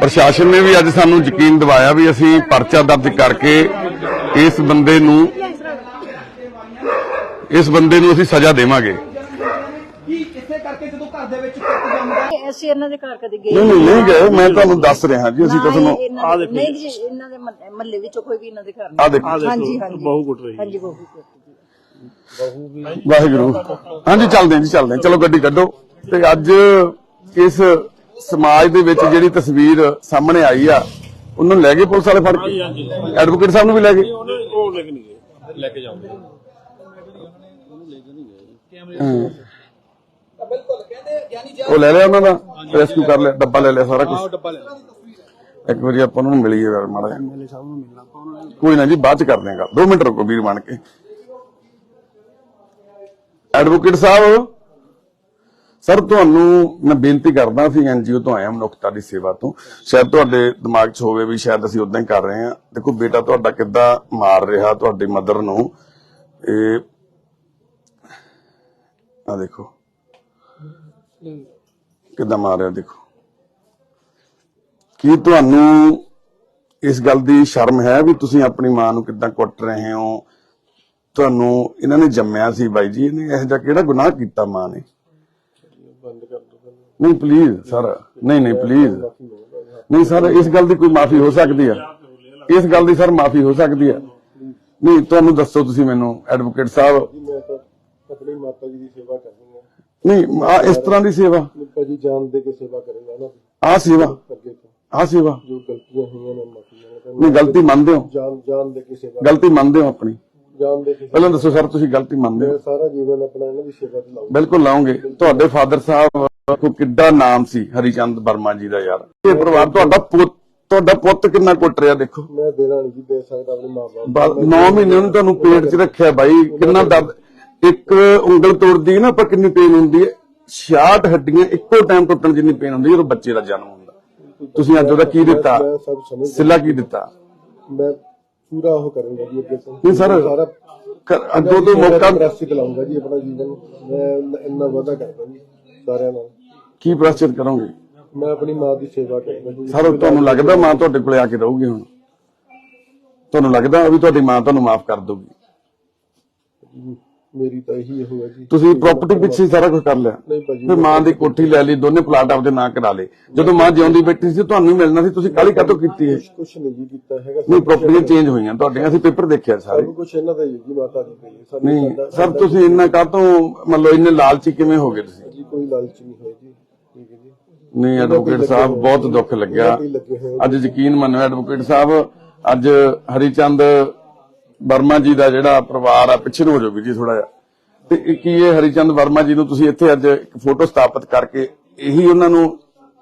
Speaker 1: ਪ੍ਰਸ਼ਾਸਨ ਨੇ ਵੀ ਅੱਜ ਸਾਨੂੰ ਯਕੀਨ ਦਿਵਾਇਆ ਵੀ ਅਸੀਂ ਪਰਚਾ ਦਰਜ ਕਰਕੇ ਇਸ ਬੰਦੇ ਨੂੰ ਇਸ ਬੰਦੇ ਨੂੰ ਅਸੀਂ ਸਜ਼ਾ ਦੇਵਾਂਗੇ।
Speaker 5: ਇਸੇ ਕਰਕੇ ਜਦੋਂ ਘਰ ਦੇ ਵਿੱਚ ਕੁੱਟ ਜਾਂਦਾ
Speaker 4: ਅਸੀਂ ਇਹਨਾਂ ਦੇ ਘਰ ਕਦੇ ਗਏ
Speaker 1: ਨਹੀਂ ਨਹੀਂ ਨਹੀਂ ਗਏ। ਮੈਂ ਤੁਹਾਨੂੰ ਦੱਸ ਰਿਹਾ ਜੀ ਅਸੀਂ ਤਾਂ ਤੁਹਾਨੂੰ
Speaker 4: ਇਹਨਾਂ ਦੇ- ਨਹੀਂ ਜੀ। ਇਹਨਾਂ ਦੇ ਮਹੱਲੇ ਵਿੱਚੋਂ ਕੋਈ ਵੀ ਇਹਨਾਂ ਦੇ ਘਰ
Speaker 1: ਆ
Speaker 4: ਨਹੀਂ
Speaker 1: ਦੇਖੋ।
Speaker 4: ਹਾਂਜੀ ਹਾਂਜੀ।
Speaker 2: ਬਹੁ ਕੁੱਟ ਰਹੀ
Speaker 4: ਹਾਂਜੀ ਬਹੂ ਕੁੱਟ ਜੀ
Speaker 1: ਵਾਹਿਗੁਰੂ। ਹਾਂਜੀ ਚੱਲਦੇ ਹਾਂ ਜੀ ਚੱਲਦੇ ਹਾਂ। ਚਲੋ ਗੱਡੀ ਕੱਢੋ। ਤੇ ਅੱਜ ਇਸ ਸਮਾਜ ਦੇ ਵਿੱਚ ਜਿਹੜੀ ਤਸਵੀਰ ਸਾਹਮਣੇ ਆਈ ਆ ਉਹਨੂੰ ਲੈ ਗਏ ਪੁਲਿਸ ਵਾਲੇ ਫੜ ਕੇ? ਐਡਵੋਕੇਟ ਸਾਹਿਬ ਨੂੰ ਵੀ ਲੈ ਗਏ?
Speaker 2: ਉਹ ਲੈ ਕੇ ਨਹੀਂ ਗਏ।
Speaker 5: ਬਿਲਕੁਲ ਕਹਿੰਦੇ ਯਾਨੀ ਜੇ
Speaker 1: ਉਹ ਲੈ ਲਿਆ ਉਹਨਾਂ ਦਾ ਰੈਸਕਿਊ ਕਰ ਲਿਆ ਡੱਬਾ ਲੈ ਲਿਆ ਸਾਰਾ ਕੁਝ ਇੱਕ ਵਾਰੀ ਆਪਾਂ ਉਹਨਾਂ ਨੂੰ ਮਿਲੀਏ ਯਾਰ ਮਾੜਾ ਕੋਈ ਨਾ ਜੀ ਬਾਅਦ ਚ ਕਰ ਦੇਗਾ 2 ਮਿੰਟ ਰੁਕੋ ਵੀਰ ਬਣ ਕੇ। ਐਡਵੋਕੇਟ ਸਾਹਿਬ, ਸਰ, ਤੁਹਾਨੂੰ ਮੈਂ ਬੇਨਤੀ ਕਰਦਾ ਸੀ ਐਨਜੀਓ ਤੋਂ ਆਇਆ ਮਨੁੱਖਤਾ ਦੀ ਸੇਵਾ ਤੋਂ। ਸ਼ਾਇਦ ਤੁਹਾਡੇ ਦਿਮਾਗ 'ਚ ਹੋਵੇ ਵੀ ਸ਼ਾਇਦ ਅਸੀਂ ਉਦਾਂ ਹੀ ਕਰ ਰਹੇ ਹਾਂ। ਦੇਖੋ, ਬੇਟਾ ਤੁਹਾਡਾ ਕਿੱਦਾਂ ਮਾਰ ਰਿਹਾ ਤੁਹਾਡੀ ਮਦਰ ਨੂੰ। ਇਹ ਆ ਦੇਖੋ। ਕਿੱਦਾਂ ਮਾਰ ਰਿਹਾ, ਦੇਖੋ। ਕੀ ਤੁਹਾਨੂੰ ਇਸ ਗੱਲ ਦੀ ਸ਼ਰਮ ਹੈ ਵੀ ਤੁਸੀਂ ਆਪਣੀ ਮਾਂ ਨੂੰ ਕਿੱਦਾਂ ਕੁੱਟ ਰਹੇ ਹੋ? ਤੁਹਾਨੂੰ ਇਹਨਾਂ ਨੇ ਜੰਮਿਆ ਸੀ ਬਾਈ ਜੀ ਇਹਨੇ ਇਹੋ ਜਿਹਾ ਕਿਹੜਾ ਗੁਨਾਹ ਕੀਤਾ ਮਾਂ ਨੇ? ਨਹੀਂ ਪਲੀਜ਼ ਸਰ ਨਹੀਂ ਨਹੀਂ ਪਲੀਜ਼ ਨਹੀਂ ਸਰ ਇਸ ਗੱਲ ਦੀ ਕੋਈ ਮਾਫੀ ਹੋ ਸਕਦੀ ਹੈ ਇਸ ਗੱਲ ਦੀ ਸਰ ਮਾਫੀ ਹੋ ਸਕਦੀ ਹੈ ਨਹੀਂ ਤੁਹਾਨੂੰ ਦੱਸੋ ਤੁਸੀਂ ਮੈਨੂੰ ਐਡਵੋਕੇਟ ਸਾਹਿਬ।
Speaker 6: ਮੈਂ ਤਾਂ ਆਪਣੀ ਮਾਤਾ ਜੀ ਦੀ ਸੇਵਾ ਕਰਨੀ
Speaker 1: ਨਹੀਂ ਆ ਇਸ ਤਰ੍ਹਾਂ ਦੀ ਸੇਵਾ।
Speaker 6: ਭਾਜੀ ਜਾਨ ਦੇ ਕੇ ਸੇਵਾ ਕਰੇਗਾ ਨਾ।
Speaker 1: ਆ ਸੇਵਾ।
Speaker 6: ਅੱਗੇ ਤੋਂ।
Speaker 1: ਆ ਸੇਵਾ।
Speaker 6: ਜੋ ਗਲਤੀਆਂ ਹੋਈਆਂ ਨੇ ਮਾਫੀ ਮੰਗਦਾ।
Speaker 1: ਨਹੀਂ ਗਲਤੀ ਮੰਨਦੇ ਹੋ।
Speaker 6: ਜਾਨ ਜਾਨ ਦੇ ਕੇ ਸੇਵਾ
Speaker 1: ਗਲਤੀ ਮੰਨਦੇ ਹੋ ਆਪਣੀ।
Speaker 6: ਜਾਨ ਦੇ
Speaker 1: ਪਹਿਲਾਂ ਦੱਸੋ ਸਰ ਤੁਸੀਂ ਗਲਤੀ ਮੰਨਦੇ ਹੋ?
Speaker 6: ਸਾਰਾ ਜੀਵਨ ਆਪਣਾ ਇਹਨਾਂ ਦੀ ਸੇਵਾ ਤੇ ਲਾਉਂਗਾ
Speaker 1: ਬਿਲਕੁਲ ਲਾਉਂਗੇ। ਤੁਹਾਡੇ ਫਾਦਰ ਸਾਹਿਬ ਕੋ ਕਿੱਡਾ ਨਾਮ ਸੀ ਹਰੀਚੰਦ ਵਰਮਾ ਜੀ ਦਾ ਯਾਰ। ਇਹ ਪਰਿਵਾਰ ਤੁਹਾਡਾ ਪੁੱਤ ਤੁਹਾਡਾ ਪੁੱਤ ਕਿੰਨਾ ਕੁੱਟ ਰਿਹਾ ਦੇਖੋ।
Speaker 6: ਮੈਂ ਦੇਣਾ ਨਹੀਂ ਜੀ ਦੇ ਸਕਦਾ ਆਪਣੇ ਮਾਪੇ
Speaker 1: 9 ਮਹੀਨੇ ਉਹਨੂੰ ਤੁਹਾਨੂੰ ਪੇਟ 'ਚ ਰੱਖਿਆ ਬਾਈ ਕਿੰਨਾ ਦਰਦ। ਇੱਕ ਉਂਗਲ ਤੋੜਦੀ ਨਾ ਆਪਾਂ ਕਿੰਨੀ ਪੇਨ ਹੁੰਦੀ ਹੈ। 66 ਹੱਡੀਆਂ ਇੱਕੋ ਟਾਈਮ ਟੁੱਟਣ ਜਿੰਨੀ ਪੇਨ ਹੁੰਦੀ ਜਦੋਂ ਬੱਚੇ ਦਾ ਜਨਮ ਹੁੰਦਾ। ਤੁਸੀਂ ਅੱਜ ਉਹਦਾ ਕੀ ਦਿੱਤਾ? ਸਿਲਾ ਕੀ ਦਿੱਤਾ?
Speaker 6: ਮੈਂ ਪੂਰਾ ਉਹ ਕਰੂੰਗਾ ਜੀ ਅੱਗੇ ਤੋਂ।
Speaker 1: ਨਹੀਂ ਸਰ
Speaker 6: ਸਾਰਾ
Speaker 1: ਕਰ- ਅੱਗੋਂ ਤੋਂ ਮੌਕਾ
Speaker 6: ਪ੍ਰੈਸ ਤੇ ਲਾਉਂਗਾ ਜੀ ਆਪਣਾ ਜੀਵਨ। ਮੈਂ ਇੰਨਾ- ਵਾਅਦਾ ਕਰਦਾ ਜੀ ਸਾਰਿਆਂ ਨਾਲ।
Speaker 1: ਕੀ ਪ੍ਰਸ਼ਚਿਤ ਕਰੋਗੇ?
Speaker 6: ਮੈਂ ਆਪਣੀ ਮਾਂ ਦੀ ਸੇਵਾ ਕਰੂੰਗਾ ਜੀ।
Speaker 1: ਸਰ ਤੁਹਾਨੂੰ ਲੱਗਦਾ ਮਾਂ ਤੁਹਾਡੇ ਕੋਲੇ ਆ ਕੇ ਰਹੂਗੀ ਹੁਣ? ਤੁਹਾਨੂੰ ਲੱਗਦਾ ਵੀ ਤੁਹਾਡੀ ਮਾਂ ਤੁਹਾਨੂੰ ਮਾਫ ਕਰ ਦਊਗੀ?
Speaker 6: ਮੇਰੀ ਤਾਂ ਇਹੀ ਇਹੋ ਹੈ ਜੀ।
Speaker 1: ਤੁਸੀਂ ਪ੍ਰਾਪਰਟੀ ਪਿੱਛੇ ਹੀ ਸਾਰਾ ਕੁਝ ਕਰ ਲਿਆ।
Speaker 6: ਨਹੀਂ ਭਾਜੀ
Speaker 1: ਫਿਰ ਮਾਂ ਦੀ ਕੋਠੀ ਲੈ ਲਈ ਦੋਨੇ ਪਲਾਟ ਆਪਦੇ ਨਾਂ ਕਰਾ ਲਏ। ਜਦੋਂ ਮਾਂ ਜਿਉਂਦੀ ਬੈਠੀ ਸੀ ਤੁਹਾਨੂੰ ਹੀ ਮਿਲਣਾ ਸੀ ਤੁਸੀਂ ਕਾਲੀ ਕਾਤੋਂ ਕੀਤੀ ਹੈ?
Speaker 6: ਕੁਛ ਨਹੀਂ ਜੀ ਕੀਤਾ ਹੈਗਾ।
Speaker 1: ਨਹੀਂ ਪ੍ਰਾਪਰਟੀਆਂ ਚੇਂਜ ਹੋਈਆਂ ਤੁਹਾਡੀਆਂ ਅਸੀਂ ਪੇਪਰ ਦੇਖਿਆ ਸਾਰੇ।
Speaker 6: ਸਭ ਕੁਛ ਇਹਨਾਂ ਦਾ ਹੀ ਹੈ ਜੀ ਮਾਤਾ ਜੀ ਦਾ
Speaker 1: ਨਹੀਂ ਸਰ ਤੁਸੀਂ ਇੰਨਾ ਕਾਤੋਂ ਮਤਲਬ ਇੰਨੇ ਲਾਲਚੀ ਕਿਵੇਂ ਹੋ ਗਏ ਤੁਸੀਂ?
Speaker 6: ਜੀ ਕੋਈ ਲਾਲਚ ਨਹੀਂ ਹੋਇਆ ਜੀ ਠੀਕ ਹੈ ਜੀ।
Speaker 1: ਨਹੀਂ ਐਡਵੋਕੇਟ ਸਾਹਿਬ ਬਹੁਤ ਦੁੱਖ ਲੱਗਿਆ। ਅੱਜ ਯਕੀਨ ਮੰਨੋ ਐਡਵੋਕੇਟ ਸਾਹਿਬ ਅੱਜ ਹਰੀਚੰਦ ਵਰਮਾ ਜੀ ਦਾ ਜਿਹੜਾ ਪਰਿਵਾਰ ਆ ਪਿੱਛੇ ਨੂੰ ਹੋ ਜਾਓਗੇ ਜੀ ਥੋੜਾ ਜਿਹਾ। ਤੇ ਕੀ ਇਹ ਹਰੀਚੰਦ ਵਰਮਾ ਜੀ ਨੂੰ ਤੁਸੀਂ ਇੱਥੇ ਅੱਜ ਇੱਕ ਫੋਟੋ ਸਥਾਪਿਤ ਕਰਕੇ ਇਹੀ ਉਹਨਾਂ ਨੂੰ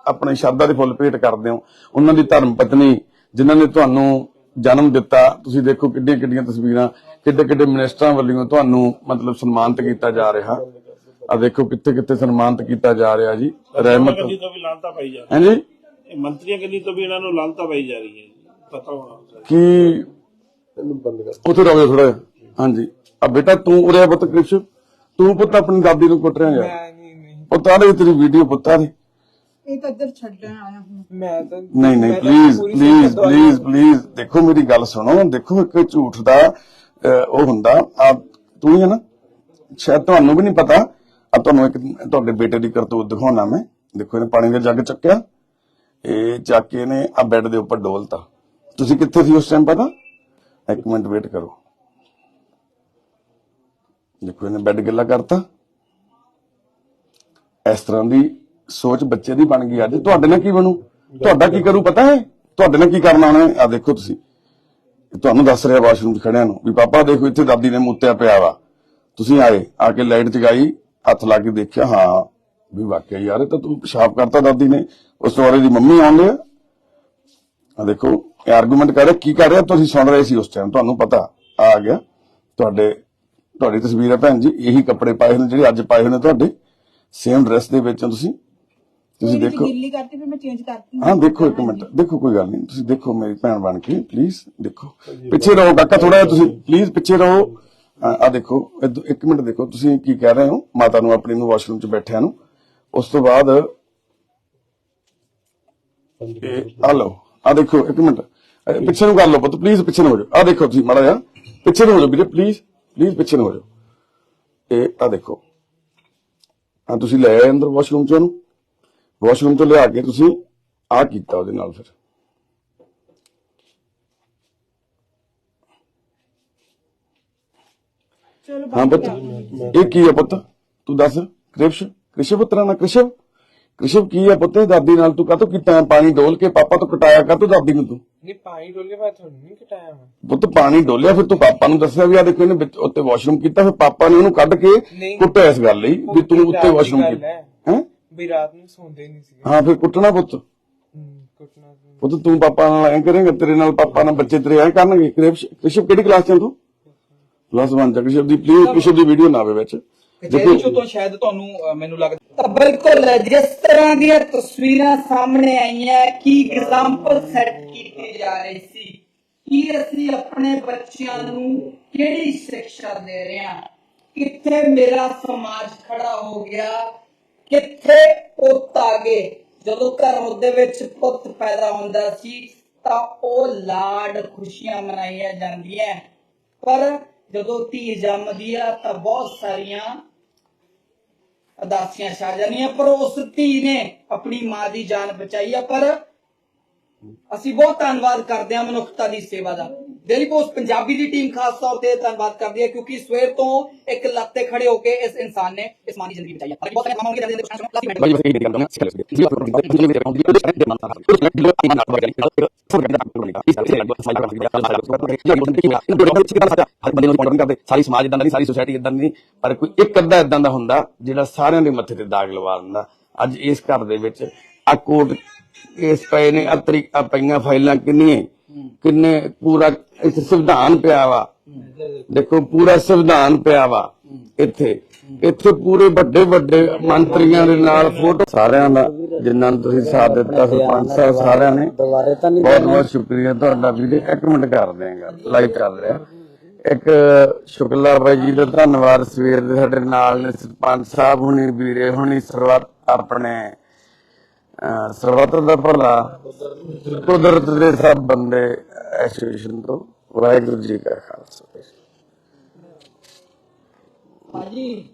Speaker 1: ਆਪਣੇ ਸ਼ਰਧਾ ਦੇ ਫੁੱਲ ਭੇਟ ਕਰਦੇ ਹੋ। ਉਹਨਾਂ ਦੀ ਧਰਮ ਪਤਨੀ ਜਿਨ੍ਹਾਂ ਨੇ ਤੁਹਾਨੂੰ ਜਨਮ ਦਿੱਤਾ ਤੁਸੀਂ ਦੇਖੋ ਕਿੱਡੀਆਂ ਕਿੱਡੀਆਂ ਤਸਵੀਰਾਂ ਕਿੱਡੇ ਕਿੱਡੇ ਮਿਨਿਸਟਰਾਂ ਵੱਲੋਂ ਤੁਹਾਨੂੰ ਮਤਲਬ ਸਨਮਾਨਿਤ ਕੀਤਾ ਜਾ ਰਿਹਾ। ਆ ਦੇਖੋ ਕਿੱਥੇ ਕਿੱਥੇ ਸਨਮਾਨਿਤ ਕੀਤਾ ਜਾ ਰਿਹਾ ਜੀ ਰਹਿਮਤ।
Speaker 2: ਗੱਡੀ ਤੋਂ ਵੀ ਲਾਂਤਾ ਪਾਈ ਜਾ
Speaker 1: ਹਾਂਜੀ
Speaker 2: ਰਹੀ ਹੈ ਮੰਤਰੀਆਂ ਗੱਡੀ ਤੋਂ ਵੀ ਇਹਨਾਂ ਨੂੰ ਲਾਂਤਾ ਪਾਈ ਜਾ ਰਹੀ ਹੈ ਜੀ ਪਤਾ ਹੋਣਾ
Speaker 1: ਕੀ
Speaker 6: ਇਹਨੂੰ ਬੰਦ ਕਰ
Speaker 1: ਉੱਥੇ ਰੁਕ ਜਾ ਥੋੜਾ ਹਾਂਜੀ। ਆ ਬੇਟਾ ਤੂੰ ਉਰੇ ਪੁੱਤ ਕ੍ਰਿਸ਼। ਤੂੰ ਪੁੱਤ ਆਪਣੀ ਦਾਦੀ ਨੂੰ ਕੁੱਟ ਰਿਹਾ ਯਾਰ। ਪੁੱਤ ਆ ਰਹੀ ਤੇਰੀ ਵੀਡੀਓ ਪੁੱਤ ਰਹੀ
Speaker 7: ਇਹ ਤਾਂ ਇੱਧਰ ਛੱਡਣ ਆਇਆ ਹੁਣ।
Speaker 5: ਮੈਂ ਤਾਂ
Speaker 1: ਨਹੀਂ ਨਹੀਂ ਪਲੀਜ਼ ਪਲੀਜ਼ ਪਲੀਜ਼ ਪਲੀਜ਼ ਦੇਖੋ ਮੇਰੀ ਗੱਲ ਸੁਣੋ। ਦੇਖੋ ਇੱਕ ਝੂਠ ਦਾ ਅਹ, ਉਹ ਹੁੰਦਾ। ਆ ਤੂੰ ਹੀ ਹੈ ਨਾ। ਸ਼ਾਇਦ ਤੁਹਾਨੂੰ ਵੀ ਨਹੀਂ ਪਤਾ। ਆ ਤੁਹਾਨੂੰ ਇੱਕ ਤੁਹਾਡੇ ਬੇਟੇ ਦੀ ਕਰਤੂਤ ਦਿਖਾਉਣਾ ਮੈਂ। ਦੇਖੋ ਇਹਨੇ ਪਾਣੀ ਦਾ ਜੱਗ ਚੱਕਿਆ। ਇਹ ਚੱਕ ਕੇ ਨੇ ਆ ਬੈੱਡ ਦੇ ਉੱਪਰ ਡੋਲਤਾ। ਤੁਸੀਂ ਕਿੱਥੇ ਸੀ ਉਸ ਟਾਈਮ ਪਤਾ? ਇੱਕ ਮਿੰਟ ਵੇਟ ਕਰੋ। ਦੇਖੋ, ਇਹਨੇ ਬੈੱਡ ਗਿੱਲਾ ਕਰਤਾ। ਇਸ ਤਰ੍ਹਾਂ ਦੀ ਸੋਚ ਬੱਚੇ ਦੀ ਬਣ ਗਈ ਅੱਜ। ਤੁਹਾਡੇ ਨਾਲ ਕੀ ਬਣੂ? ਤੁਹਾਡਾ ਕੀ ਕਰੂ ਪਤਾ ਹੈ? ਤੁਹਾਡੇ ਨਾਲ ਕੀ ਕਰਨਾ ਉਹਨੇ? ਆ ਦੇਖੋ ਤੁਸੀਂ। ਤੁਹਾਨੂੰ ਦੱਸ ਰਿਹਾ ਵਾਸ਼ਰੂਮ 'ਚ ਖੜਿਆਂ ਨੂੰ ਵੀ ਪਾਪਾ, ਦੇਖੋ ਇੱਥੇ ਦਾਦੀ ਨੇ ਮੁੱਤਿਆ ਪਿਆ ਵਾ। ਤੁਸੀਂ ਆਏ, ਆ ਕੇ ਲਾਈਟ ਜਗਾਈ, ਹੱਥ ਲਾ ਕੇ ਦੇਖਿਆ, ਹਾਂ, ਵੀ ਵਾਕਿਆ ਯਾਰ ਇਹ ਤਾਂ ਤੂੰ ਪਿਸ਼ਾਬ ਕਰਤਾ ਦਾਦੀ ਨੇ। ਉਸ ਤੋਂ ਬਾਅਦ ਮੰਮੀ ਆਉਂਦੇ ਲਿਆ ਆ ਦੇਖੋ ਇਹ ਆਰਗੂਮੈਂਟ ਕਰ ਰਿਹਾ ਕੀ ਕਰ ਰਿਹਾ ਤੁਸੀਂ ਸੁਣ ਰਹੇ ਸੀ ਉਸ ਟਾਈਮ ਤੁਹਾਨੂੰ ਪਤਾ ਆ ਗਿਆ। ਤੁਹਾਡੇ ਤੁਹਾਡੀ ਤਸਵੀਰ ਹੈ ਭੈਣ ਜੀ ਇਹੀ ਕੱਪੜੇ ਪਾਏ ਹੋਏ ਨੇ ਜਿਹੜੇ ਅੱਜ ਪਾਏ ਹੋਏ ਨੇ ਤੁਹਾਡੇ ਸੇਮ ਡਰੈਸ ਦੇ ਵਿੱਚ ਤੁਸੀਂ। ਤੁਸੀਂ ਦੇਖੋ।
Speaker 7: ਗਿੱਲੀ ਕਰਤੀ ਫਿਰ ਮੈਂ ਚੇਂਜ ਕਰਤੀ
Speaker 1: ਹਾਂ ਦੇਖੋ ਇੱਕ ਮਿੰਟ ਦੇਖੋ ਕੋਈ ਗੱਲ ਨਹੀਂ ਤੁਸੀਂ ਦੇਖੋ ਮੇਰੀ ਭੈਣ ਬਣ ਕੇ ਪਲੀਜ਼ ਦੇਖੋ। ਪਿੱਛੇ ਰਹੋ ਕਾਕਾ ਥੋੜਾ ਜਿਹਾ ਤੁਸੀਂ ਪਲੀਜ਼ ਪਿੱਛੇ ਰਹੋ। ਆ ਆਹ ਦੇਖੋ ਇੱਕ ਮਿੰਟ ਦੇਖੋ ਤੁਸੀਂ ਕੀ ਕਹਿ ਰਹੇ ਹੋ? ਮਾਤਾ ਨੂੰ ਆਪਣੀ ਨੂੰ ਵਾਸ਼ਰੂਮ 'ਚ ਬੈਠਿਆਂ ਨੂੰ। ਉਸ ਤੋਂ ਬਾਅਦ ਇਹ ਆ ਲਓ। ਆ ਦੇਖੋ ਇੱਕ ਮਿੰਟ। ਪਿੱਛੇ ਨੂੰ ਕਰ ਲਓ ਪੁੱਤ ਪਲੀਜ਼ ਪਿੱਛੇ ਨੂੰ ਹੋ ਜਾਓ। ਆ ਦੇਖੋ ਤੁਸੀਂ ਮਾੜਾ ਜਿਹਾ। ਪਿੱਛੇ ਨੂੰ ਹੋ ਜਾਓ ਵੀਰੇ ਪਲੀਜ਼ ਪਲੀਜ਼ ਪਿੱਛੇ ਨੂੰ ਹੋ ਜਾਓ। ਇਹ ਆ ਦੇਖੋ। ਆ ਤੁਸੀਂ ਲੈ ਆਏ ਅੰਦਰ ਵਾਸ਼ਰੂਮ 'ਚ ਵਾਸ਼ਰੂਮ 'ਚ ਲਿਆ ਕੇ ਤੁਸੀਂ ਆ ਕੀਤਾ ਉਹਦੇ ਨਾਲ ਫਿਰ।
Speaker 7: ਚਲੋ
Speaker 1: ਹਾਂ ਪੁੱਤ ਇਹ ਕੀ ਹੈ ਪੁੱਤ? ਤੂੰ ਦੱਸ ਕ੍ਰਿਸ਼ ਕ੍ਰਿਸ਼ਵ ਪੁੱਤਰਾ ਨਾ ਕ੍ਰਿਸ਼ਵ? ਕ੍ਰਿਸ਼ਵ ਕੀ ਹੈ ਪੁੱਤ ਦਾਦੀ ਨਾਲ ਤੂੰ ਕੀਤਾ ਹੈ? ਪਾਣੀ ਡੋਲ ਕੇ ਪਾਪਾ ਤੋਂ ਕਟਾਇਆ ਕਾਹਤੋਂ ਦਾਦੀ ਨੂੰ ਤੂੰ?
Speaker 8: ਨਹੀਂ ਪਾਣੀ ਡੋਲ ਕੇ ਬਾਅਦ ਤੁਹਾਨੂੰ ਨਹੀਂ ਕਟਾਇਆ ਮੈਂ।
Speaker 1: ਪੁੱਤ ਪਾਣੀ ਡੋਲਿਆ ਫਿਰ ਤੂੰ ਪਾਪਾ ਨੂੰ ਦੱਸਿਆ ਵੀ ਆ ਦੇਖੋ ਇਹਨੇ ਵਿੱਚ ਉੱਤੇ ਵਾਸ਼ਰੂਮ ਕੀਤਾ ਫਿਰ ਪਾਪਾ ਨੇ ਉਹਨੂੰ ਕੱਢ ਕੇ
Speaker 8: ਨਹੀਂ।
Speaker 1: ਕੁੱਟਿਆ ਇਸ ਗੱਲ ਲਈ ਵੀ ਤੂੰ ਉੱਤੇ ਵਾਸ਼ਰੂਮ ਕੀਤਾ।
Speaker 8: ਹੈ। ਵੀ ਰਾਤ ਨੂੰ ਸੌਂਦੇ ਨਹੀਂ ਸੀਗੇ।
Speaker 1: ਹਾਂ ਫਿਰ ਕੁੱਟਣਾ ਪੁੱਤ।
Speaker 8: ਹੂੰ, ਕੁੱਟਣਾ ਸੀ।
Speaker 1: ਪੁੱਤ ਤੂੰ ਪਾਪਾ ਨਾਲ ਐ ਕਰੇਂਗਾ ਤੇਰੇ ਨਾਲ ਪਾਪਾ ਨਾਲ ਬੱਚੇ ਤੇਰੇ ਐ ਕਰਨਗੇ। ਕ੍ਰਿਸ਼ ਕ੍ਰਿਸ਼ਵ ਕਿਹੜੀ ਕਲਾਸ ਚ ਆ ਤੂੰ? ਪਲੱਸ 1 ਚ ਕ੍ਰਿਸ਼ਵ ਦੀ ਪਲੀਜ਼ ਕ੍ਰਿਸ਼ਵ ਦੀ ਵੀਡੀਓ ਨਾ ਆਵੇ ਵਿੱਚ।
Speaker 5: ਕਚਹਿਰੀ ਚੋਂ ਤਾਂ ਸ਼ਾਇਦ ਤੁਹਾਨੂੰ ਅਹ, ਮੈਨੂੰ ਲੱਗਦਾ
Speaker 9: ਬਿਲਕੁਲ ਜਿਸ ਤਰ੍ਹਾਂ ਦੀਆਂ ਤਸਵੀਰਾਂ ਸਾਹਮਣੇ ਆਈਆਂ ਕੀ ਐਗਜ਼ਾਮਪਲ ਸੈੱਟ ਕੀਤੀ ਜਾ ਰਹੀ ਸੀ? ਕੀ ਅਸੀਂ ਆਪਣੇ ਬੱਚਿਆਂ ਨੂੰ ਕਿਹੜੀ ਸਿੱਖਿਆ ਦੇ ਰਹੇ ਹਾਂ? ਕਿੱਥੇ ਮੇਰਾ ਸਮਾਜ ਖੜਾ ਹੋ ਗਿਆ? ਕਿੱਥੇ ਪੁੱਤ ਆ ਗਏ? ਜਦੋਂ ਘਰ ਦੇ ਵਿੱਚ ਪੁੱਤ ਪੈਦਾ ਹੁੰਦਾ ਸੀ, ਤਾਂ ਉਹ ਲਾਡ ਖੁਸ਼ੀਆਂ ਮਨਾਈਆਂ ਜਾਂਦੀਆਂ। ਪਰ ਜਦੋਂ ਧੀ ਜੰਮਦੀ ਆ, ਤਾਂ ਬਹੁਤ ਸਾਰੀਆਂ ਅਦਾਸੀਆਂ ਛਾ ਜਾਂਦੀਆਂ ਪਰ ਉਸ ਧੀ ਨੇ ਆਪਣੀ ਮਾਂ ਦੀ ਜਾਨ ਬਚਾਈ ਆ, ਪਰ ਅਸੀਂ ਬਹੁਤ ਧੰਨਵਾਦ ਕਰਦੇ ਹਾਂ ਮਨੁੱਖਤਾ ਦੀ ਸੇਵਾ ਦਾ। ਡੇਲੀ ਪੋਸਟ ਪੰਜਾਬੀ ਦੀ ਟੀਮ ਖਾਸ ਤੌਰ ਤੇ ਧੰਨਵਾਦ ਕਰਦੀ ਹੈ ਕਿਉਂਕਿ ਸਵੇਰ ਤੋਂ ਇੱਕ ਲੱਤ ਤੇ ਖੜੇ ਹੋ ਕੇ ਇਸ ਇਨਸਾਨ ਨੇ ਇਸ ਮਾਂ ਜ਼ਿੰਦਗੀ ਬਚਾਈ ਹੈ ਬਹੁਤ ਸਾਰੇ ਕੰਮ ਹੋਣਗੇ ਜਿਹਦੇ ਵਿੱਚ ਪਲੱਸ
Speaker 1: ਬਾਈ ਬਸ ਇਹ ਬੇਨਤੀ ਕਰਦਾ ਹਾਂ ਸਾਰੀ ਸਮਾਜ ਇਦਾਂ ਦਾ ਸਾਰੀ ਸੋਸਾਇਟੀ ਇਦਾਂ ਦੀ ਪਰ ਕੋਈ ਇੱਕ ਅੱਧਾ ਇਦਾਂ ਦਾ ਹੁੰਦਾ ਜਿਹੜਾ ਸਾਰਿਆਂ ਦੇ ਮੱਥੇ ਤੇ ਦਾਗ ਲਵਾ ਦਿੰਦਾ ਅੱਜ ਇਸ ਘਰ ਦੇ ਵਿੱਚ ਆ ਕੋਟ ਇਸ ਪਏ ਨੇ ਆ ਤਰੀਕ ਪਈਆਂ ਫਾਈਲਾਂ ਕਿੰਨੀਆਂ ਕਿੰਨੇ ਪੂਰਾ ਇੱਥੇ ਸੰਵਿਧਾਨ ਪਿਆ ਵਾ। ਦੇਖੋ, ਪੂਰਾ ਸੰਵਿਧਾਨ ਪਿਆ ਵਾ ਇੱਥੇ। ਇੱਥੇ ਪੂਰੇ ਵੱਡੇ ਵੱਡੇ ਮੰਤਰੀਆਂ ਦੇ ਨਾਲ ਫੋਟੋ ਸਾਰਿਆਂ ਦਾ, ਜਿਨ੍ਹਾਂ ਨੂੰ ਤੁਸੀਂ ਸਾਥ ਦਿੱਤਾ, ਸਰਪੰਚ ਸਾਹਿਬ ਸਾਰਿਆਂ ਨੇ। ਬਹੁਤ ਬਹੁਤ ਸ਼ੁਕਰੀਆ ਤੁਹਾਡਾ ਵੀਰੇ ਇੱਕ ਮਿੰਟ ਕਰ ਦਿਆਂਗਾ, ਲਾਈਵ ਚੱਲ ਰਿਹਾ। ਇੱਕ ਸ਼ੁਕਲਾ ਬਾਈ ਜੀ ਦਾ ਧੰਨਵਾਦ। ਸਵੇਰ ਦੇ ਸਾਡੇ ਨਾਲ ਨੇ ਸਰਪੰਚ ਸਾਹਿਬ ਹੁਣੀ, ਵੀਰੇ ਹੁਣੀ ਸਰਵਤ ਆਪਣੇ ਸਰਬੱਤ ਦਾ ਭਲਾ ਕੁਦਰਤ ਦੇ ਸਭ ਬੰਦੇ ਐਸੋਸੀਏਸ਼ਨ ਤੋਂ ਵਾਹਿਗੁਰੂ ਜੀ ਕਾ ਖਾਲਸਾ।
Speaker 9: ਭਾਜੀ